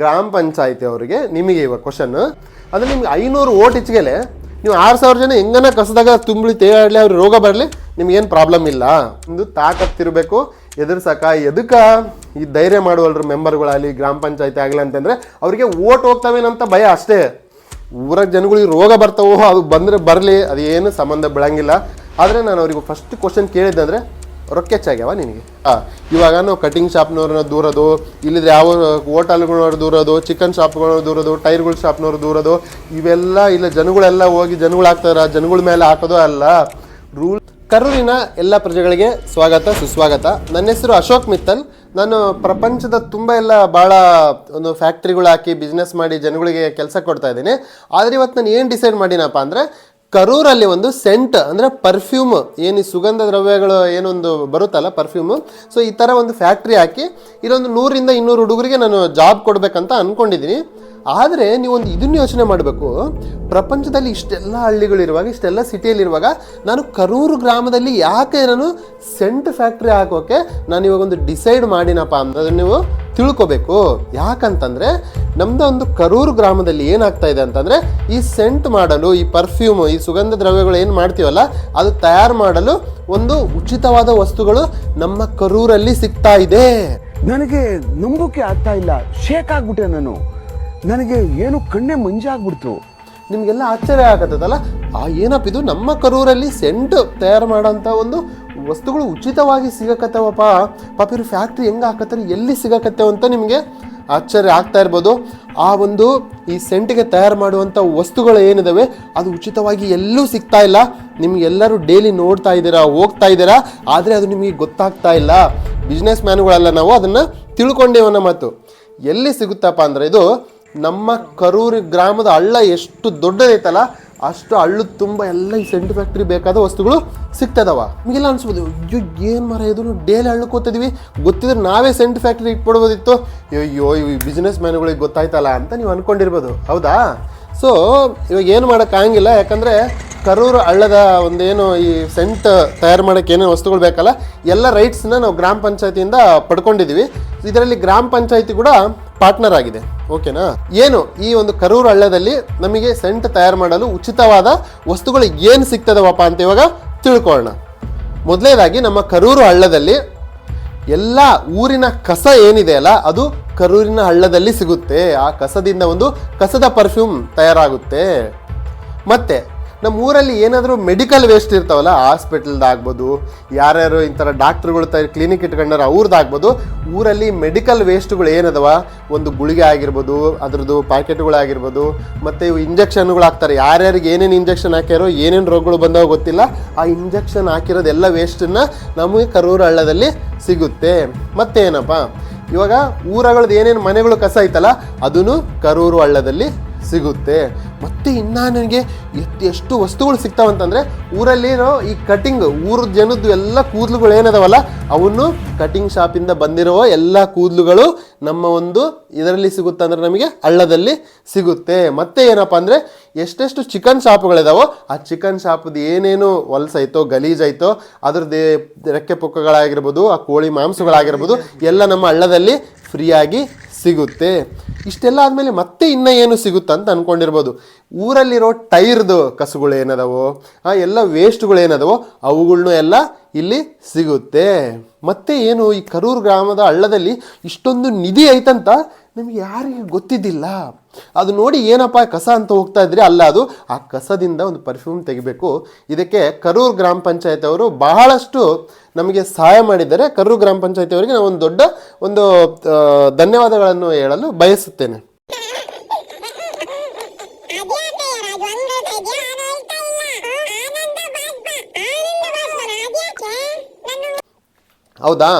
ಗ್ರಾಮ ಪಂಚಾಯತಿ ಅವರಿಗೆ ನಿಮಗೆ ಇವಾಗ ಕ್ವಶನ್ ಅಂದರೆ ನಿಮ್ಗೆ ಐನೂರು ಓಟ್ ಹೆಚ್ಚಿಗೆಲೆ ನೀವು ಆರು ಸಾವಿರ ಜನ ಹೆಂಗನ ಕಸದಾಗ ತುಂಬಳಿ ತೇಲಾಡಲಿ ಅವ್ರಿಗೆ ರೋಗ ಬರಲಿ, ನಿಮ್ಗೇನು ಪ್ರಾಬ್ಲಮ್ ಇಲ್ಲ. ಒಂದು ತಾಕತ್ತಿರಬೇಕು, ಎದುರ್ಸಕ. ಎದಕ್ಕೆ ಈ ಧೈರ್ಯ ಮಾಡುವಲ್ರ ಮೆಂಬರ್ಗಳಾಗಲಿ ಗ್ರಾಮ ಪಂಚಾಯತಿ ಆಗಲಿ ಅಂತಂದರೆ ಅವರಿಗೆ ಓಟ್ ಹೋಗ್ತಾವೇನಂತ ಭಯ ಅಷ್ಟೇ. ಊರಾಗ ಜನಗಳಿಗೆ ರೋಗ ಬರ್ತಾವೋ, ಅದು ಬಂದರೆ ಬರಲಿ ಅದು ಏನು ಸಂಬಂಧ ಬೀಳಂಗಿಲ್ಲ ಆದರೆ ನಾನು ಅವ್ರಿಗೆ ಫಸ್ಟ್ ಕ್ವಶನ್ ಕೇಳಿದ್ದಂದ್ರೆ ರೊಕ್ಕ ಹೆಚ್ಚಾಗ್ಯಾವ ನಿನಗೆ? ಹಾಂ ಇವಾಗ ನಾವು ಕಟಿಂಗ್ ಶಾಪ್ನವ್ರನ್ನ ದೂರೋದು, ಇಲ್ಲಿದ್ರೆ ಯಾವ ಹೋಟೆಲ್ಗಳವ್ರು ದೂರೋದು ಚಿಕನ್ ಶಾಪ್ಗಳವ್ರು ದೂರೋದು ಟೈರ್ಗಳ ಶಾಪ್ನವ್ರು ದೂರೋದು, ಇವೆಲ್ಲ ಇಲ್ಲ, ಜನಗಳೆಲ್ಲ ಹೋಗಿ ಜನಗಳು ಹಾಕ್ತಾರ ಜನಗಳ ಮೇಲೆ ಹಾಕೋದು ಅಲ್ಲ. ರೂಲ್ ಕರೂರಿನ ಎಲ್ಲ ಪ್ರಜೆಗಳಿಗೆ ಸ್ವಾಗತ, ಸುಸ್ವಾಗತ. ನನ್ನ ಹೆಸರು ಅಶೋಕ್ ಮಿತ್ತಲ್ ನಾನು ಪ್ರಪಂಚದ ತುಂಬ ಎಲ್ಲ ಭಾಳ ಒಂದು ಫ್ಯಾಕ್ಟ್ರಿಗಳು ಹಾಕಿ ಬಿಸ್ನೆಸ್ ಮಾಡಿ ಜನಗಳಿಗೆ ಕೆಲಸ ಕೊಡ್ತಾ ಇದ್ದೀನಿ. ಆದರೆ ಇವತ್ತು ನಾನು ಏನು ಡಿಸೈಡ್ ಮಾಡಿನಪ್ಪ ಅಂದರೆ ಕರೂರಲ್ಲಿ ಒಂದು ಸೆಂಟ್ ಅಂದರೆ ಪರ್ಫ್ಯೂಮ್ ಏನು ಸುಗಂಧ ದ್ರವ್ಯಗಳು ಏನೊಂದು ಬರುತ್ತಲ್ಲ ಪರ್ಫ್ಯೂಮು ಸೊ ಈ ಥರ ಒಂದು ಫ್ಯಾಕ್ಟ್ರಿ ಹಾಕಿ, ಇಲ್ಲೊಂದು ನೂರಿಂದ ಇನ್ನೂರು ಹುಡುಗರಿಗೆ ನಾನು ಜಾಬ್ ಕೊಡಬೇಕಂತ ಅಂದ್ಕೊಂಡಿದ್ದೀನಿ ಆದರೆ ನೀವೊಂದು ಇದನ್ನ ಯೋಚನೆ ಮಾಡಬೇಕು. ಪ್ರಪಂಚದಲ್ಲಿ ಇಷ್ಟೆಲ್ಲ ಹಳ್ಳಿಗಳಿರುವಾಗ, ಇಷ್ಟೆಲ್ಲ ಸಿಟಿಯಲ್ಲಿರುವಾಗ ನಾನು ಕರೂರು ಗ್ರಾಮದಲ್ಲಿ ಯಾಕೆ ನಾನು ಸೆಂಟ್ ಫ್ಯಾಕ್ಟ್ರಿ ಹಾಕೋಕೆ ನಾನು ಇವಾಗ ಒಂದು ಡಿಸೈಡ್ ಮಾಡಿನಪ್ಪ ಅನ್ನೋದನ್ನ ನೀವು ತಿಳ್ಕೊಬೇಕು. ಯಾಕಂತಂದರೆ ನಮ್ಮದು ಒಂದು ಕರೂರು ಗ್ರಾಮದಲ್ಲಿ ಏನಾಗ್ತಾ ಇದೆ ಅಂತಂದರೆ ಈ ಸೆಂಟ್ ಮಾಡಲು, ಈ ಪರ್ಫ್ಯೂಮ್ ಈ ಸುಗಂಧ ದ್ರವ್ಯಗಳು ಏನು ಮಾಡ್ತೀವಲ್ಲ, ಅದು ತಯಾರು ಮಾಡಲು ಒಂದು ಉಚಿತವಾದ ವಸ್ತುಗಳು ನಮ್ಮ ಕರೂರಲ್ಲಿ ಸಿಗ್ತಾ ಇದೆ. ನನಗೆ ನಂಬಿಕೆ ಆಗ್ತಾ ಇಲ್ಲ. ಶೇಕ್ ಆಗ್ಬಿಟ್ಟೆ ನಾನು. ನನಗೆ ಏನು ಕಣ್ಣೆ ಮಂಜಾಗ್ಬಿಡ್ತು? ನಿಮಗೆಲ್ಲ ಆಶ್ಚರ್ಯ ಆಗತ್ತದಲ್ಲ? ಆ ಏನಪ್ಪ ಇದು? ನಮ್ಮ ಕರೂರಲ್ಲಿ ಸೆಂಟ್ ತಯಾರು ಮಾಡೋಂಥ ಒಂದು ವಸ್ತುಗಳು ಉಚಿತವಾಗಿ ಸಿಗಕತ್ತವಪ್ಪ. ಪಾಪ ಇವ್ರ ಫ್ಯಾಕ್ಟ್ರಿ ಹೆಂಗೆ ಹಾಕತ್ತಾರೆ, ಎಲ್ಲಿ ಸಿಗಕತ್ತೇವ ಅಂತ ನಿಮಗೆ ಆಶ್ಚರ್ಯ ಆಗ್ತಾ ಇರ್ಬೋದು. ಆ ಒಂದು ಈ ಸೆಂಟಿಗೆ ತಯಾರು ಮಾಡುವಂಥ ವಸ್ತುಗಳು ಏನಿದಾವೆ, ಅದು ಉಚಿತವಾಗಿ ಎಲ್ಲೂ ಸಿಗ್ತಾ ಇಲ್ಲ. ನಿಮಗೆಲ್ಲರೂ ಡೈಲಿ ನೋಡ್ತಾ ಇದ್ದೀರಾ, ಹೋಗ್ತಾ ಇದ್ದೀರಾ? ಆದರೆ ಅದು ನಿಮಗೆ ಗೊತ್ತಾಗ್ತಾ ಇಲ್ಲ. ಬಿಸ್ನೆಸ್ ಮ್ಯಾನ್ಗಳೆಲ್ಲ ನಾವು ಅದನ್ನು ತಿಳ್ಕೊಂಡೇವನ್ನ ಮಾತು. ಎಲ್ಲಿ ಸಿಗುತ್ತಪ್ಪ ಅಂದರೆ ಇದು ನಮ್ಮ ಕರೂರು ಗ್ರಾಮದ ಹಳ್ಳ ಎಷ್ಟು ದೊಡ್ಡದೈತಲ್ಲ ಅಷ್ಟು ಹಳ್ಳು ತುಂಬ ಎಲ್ಲ ಈ ಸೆಂಟ್ ಫ್ಯಾಕ್ಟ್ರಿ ಬೇಕಾದ ವಸ್ತುಗಳು ಸಿಗ್ತದವ. ನಿಮಗೆಲ್ಲ ಅನ್ಸ್ಬೋದು, ಅಯ್ಯೋ, ಏನು ಮರ ಇದ್ರು ಡೇಲಿ ಹಳ್ಳು ಕೂತಿದ್ವಿ ಗೊತ್ತಿದ್ರೆ ನಾವೇ ಸೆಂಟ್ ಫ್ಯಾಕ್ಟ್ರಿ ಇಟ್ಬಿಡ್ಬೋದಿತ್ತು ಅಯ್ಯೋ ಈ ಬಿಸ್ನೆಸ್ ಮ್ಯಾನ್ಗಳಿಗೆ ಗೊತ್ತಾಯ್ತಲ್ಲ ಅಂತ ನೀವು ಅನ್ಕೊಂಡಿರ್ಬೋದು. ಹೌದಾ? ಸೊ ಇವಾಗ ಏನು ಮಾಡೋಕ್ಕಾಗಿಲ್ಲ ಯಾಕಂದರೆ ಕರೂರು ಹಳ್ಳದ ಒಂದೇನು ಈ ಸೆಂಟ್ ತಯಾರು ಮಾಡೋಕ್ಕೆ ಏನೇನು ವಸ್ತುಗಳು ಬೇಕಲ್ಲ, ಎಲ್ಲ ರೈಟ್ಸನ್ನ ನಾವು ಗ್ರಾಮ ಪಂಚಾಯತಿಯಿಂದ ಪಡ್ಕೊಂಡಿದ್ದೀವಿ ಇದರಲ್ಲಿ ಗ್ರಾಮ ಪಂಚಾಯತಿ ಕೂಡ ಪಾರ್ಟ್ನರ್ ಆಗಿದೆ. ಓಕೆನಾ ಏನು, ಈ ಒಂದು ಕರೂರು ಹಳ್ಳದಲ್ಲಿ ನಮಗೆ ಸೆಂಟ್ ತಯಾರು ಮಾಡಲು ಉಚಿತವಾದ ವಸ್ತುಗಳು ಏನು ಸಿಗ್ತದವಪ್ಪ ಅಂತ ಇವಾಗ ತಿಳ್ಕೊಳ್ಳೋಣ. ಮೊದಲನೇದಾಗಿ ನಮ್ಮ ಕರೂರು ಹಳ್ಳದಲ್ಲಿ ಎಲ್ಲ ಊರಿನ ಕಸ ಏನಿದೆ ಅಲ್ಲ, ಅದು ಕರೂರಿನ ಹಳ್ಳದಲ್ಲಿ ಸಿಗುತ್ತೆ. ಆ ಕಸದಿಂದ ಒಂದು ಕಸದ ಪರ್ಫ್ಯೂಮ್ ತಯಾರಾಗುತ್ತೆ. ಮತ್ತೆ ನಮ್ಮ ಊರಲ್ಲಿ ಏನಾದರೂ ಮೆಡಿಕಲ್ ವೇಸ್ಟ್ ಇರ್ತಾವಲ್ಲ ಹಾಸ್ಪಿಟಲ್ದಾಗ್ಬೋದು ಯಾರ್ಯಾರು ಈ ಥರ ಡಾಕ್ಟ್ರುಗಳು ತ ಕ್ಲಿನಿಕ್ ಇಟ್ಕೊಂಡಾರ ಅವ್ರದ್ದಾಗ್ಬೋದು ಊರಲ್ಲಿ ಮೆಡಿಕಲ್ ವೇಸ್ಟ್ಗಳು ಏನದವ? ಒಂದು ಗುಳಿಗೆ ಆಗಿರ್ಬೋದು, ಅದ್ರದ್ದು ಪ್ಯಾಕೆಟ್ಗಳಾಗಿರ್ಬೋದು ಮತ್ತು ಇವು ಇಂಜೆಕ್ಷನ್ಗಳು ಹಾಕ್ತಾರೆ. ಯಾರ್ಯಾರಿಗೆ ಏನೇನು ಇಂಜೆಕ್ಷನ್ ಹಾಕ್ಯಾರೋ, ಏನೇನು ರೋಗಗಳು ಬಂದೋ ಗೊತ್ತಿಲ್ಲ. ಆ ಇಂಜೆಕ್ಷನ್ ಹಾಕಿರೋದೆಲ್ಲ ವೇಸ್ಟನ್ನು ನಮಗೆ ಕರೂರು ಹಳ್ಳದಲ್ಲಿ ಸಿಗುತ್ತೆ. ಮತ್ತೇನಪ್ಪ? ಇವಾಗ ಊರಗಳದ್ದು ಏನೇನು ಮನೆಗಳು ಕಸ ಐತಲ್ಲ ಅದನ್ನು ಕರೂರು ಹಳ್ಳದಲ್ಲಿ ಸಿಗುತ್ತೆ. ಮತ್ತೆ ಇನ್ನ ನನಗೆ ಎತ್- ಎಷ್ಟು ವಸ್ತುಗಳು ಸಿಗ್ತಾವಂತಂದ್ರೆ ಊರಲ್ಲಿರೋ ಈ ಕಟಿಂಗ್ ಊರ ಜನದ್ದು ಎಲ್ಲ ಕೂದಲುಗಳು ಏನದವಲ್ಲ ಅವನ್ನು ಕಟಿಂಗ್ ಶಾಪಿಂದ ಬಂದಿರೋ ಎಲ್ಲ ಕೂದಲುಗಳು ನಮ್ಮ ಒಂದು ಇದರಲ್ಲಿ ಸಿಗುತ್ತೆ ಅಂದರೆ ನಮಗೆ ಹಳ್ಳದಲ್ಲಿ ಸಿಗುತ್ತೆ. ಮತ್ತೆ ಏನಪ್ಪ ಅಂದರೆ ಎಷ್ಟೆಷ್ಟು ಚಿಕನ್ ಶಾಪ್ಗಳಿದಾವೋ ಆ ಚಿಕನ್ ಶಾಪ್ದು ಏನೇನು ಹೊಲ್ಸೈತೋ ಗಲೀಜಾಯ್ತೋ ಅದ್ರದ್ದು ರೆಕ್ಕೆ ಪುಕ್ಕಗಳಾಗಿರ್ಬೋದು, ಆ ಕೋಳಿ ಮಾಂಸಗಳಾಗಿರ್ಬೋದು, ಎಲ್ಲ ನಮ್ಮ ಹಳ್ಳದಲ್ಲಿ ಫ್ರೀಯಾಗಿ ಸಿಗುತ್ತೆ. ಇಷ್ಟೆಲ್ಲ ಆದಮೇಲೆ ಮತ್ತೆ ಇನ್ನೂ ಏನು ಸಿಗುತ್ತೆ ಅಂತ ಅಂದ್ಕೊಂಡಿರ್ಬೋದು ಊರಲ್ಲಿರೋ ಟೈರ್ದು ಕಸುಗಳು ಏನದವೋ ಎಲ್ಲ ವೇಸ್ಟ್ಗಳು ಏನದವೋ ಅವುಗಳ್ನೂ ಎಲ್ಲ ಇಲ್ಲಿ ಸಿಗುತ್ತೆ. ಮತ್ತೆ ಏನು, ಈ ಕರೂರು ಗ್ರಾಮದ ಹಳ್ಳದಲ್ಲಿ ಇಷ್ಟೊಂದು ನಿಧಿ ಐತಂತ ನಿಮಗೆ ಯಾರಿಗೆ ಗೊತ್ತಿದ್ದಿಲ್ಲ. ಅದು ನೋಡಿ ಏನಪ್ಪ ಕಸ ಅಂತ ಹೋಗ್ತಾ ಇದ್ರೆ? ಅಲ್ಲ, ಅದು ಆ ಕಸದಿಂದ ಒಂದು ಪರ್ಫ್ಯೂಮ್ ತೆಗಿಬೇಕು. ಇದಕ್ಕೆ ಕರೂರು ಗ್ರಾಮ ಪಂಚಾಯತ್ ಅವರು ಬಹಳಷ್ಟು ನಮಗೆ ಸಹಾಯ ಮಾಡಿದ್ದಾರೆ. ಕರೂರು ಗ್ರಾಮ ಪಂಚಾಯತ್ ಅವರಿಗೆ ನಾನು ಒಂದು ದೊಡ್ಡ ಒಂದು ಧನ್ಯವಾದಗಳನ್ನು ಹೇಳಲು ಬಯಸುತ್ತೇನೆ. ಹೌದಾ?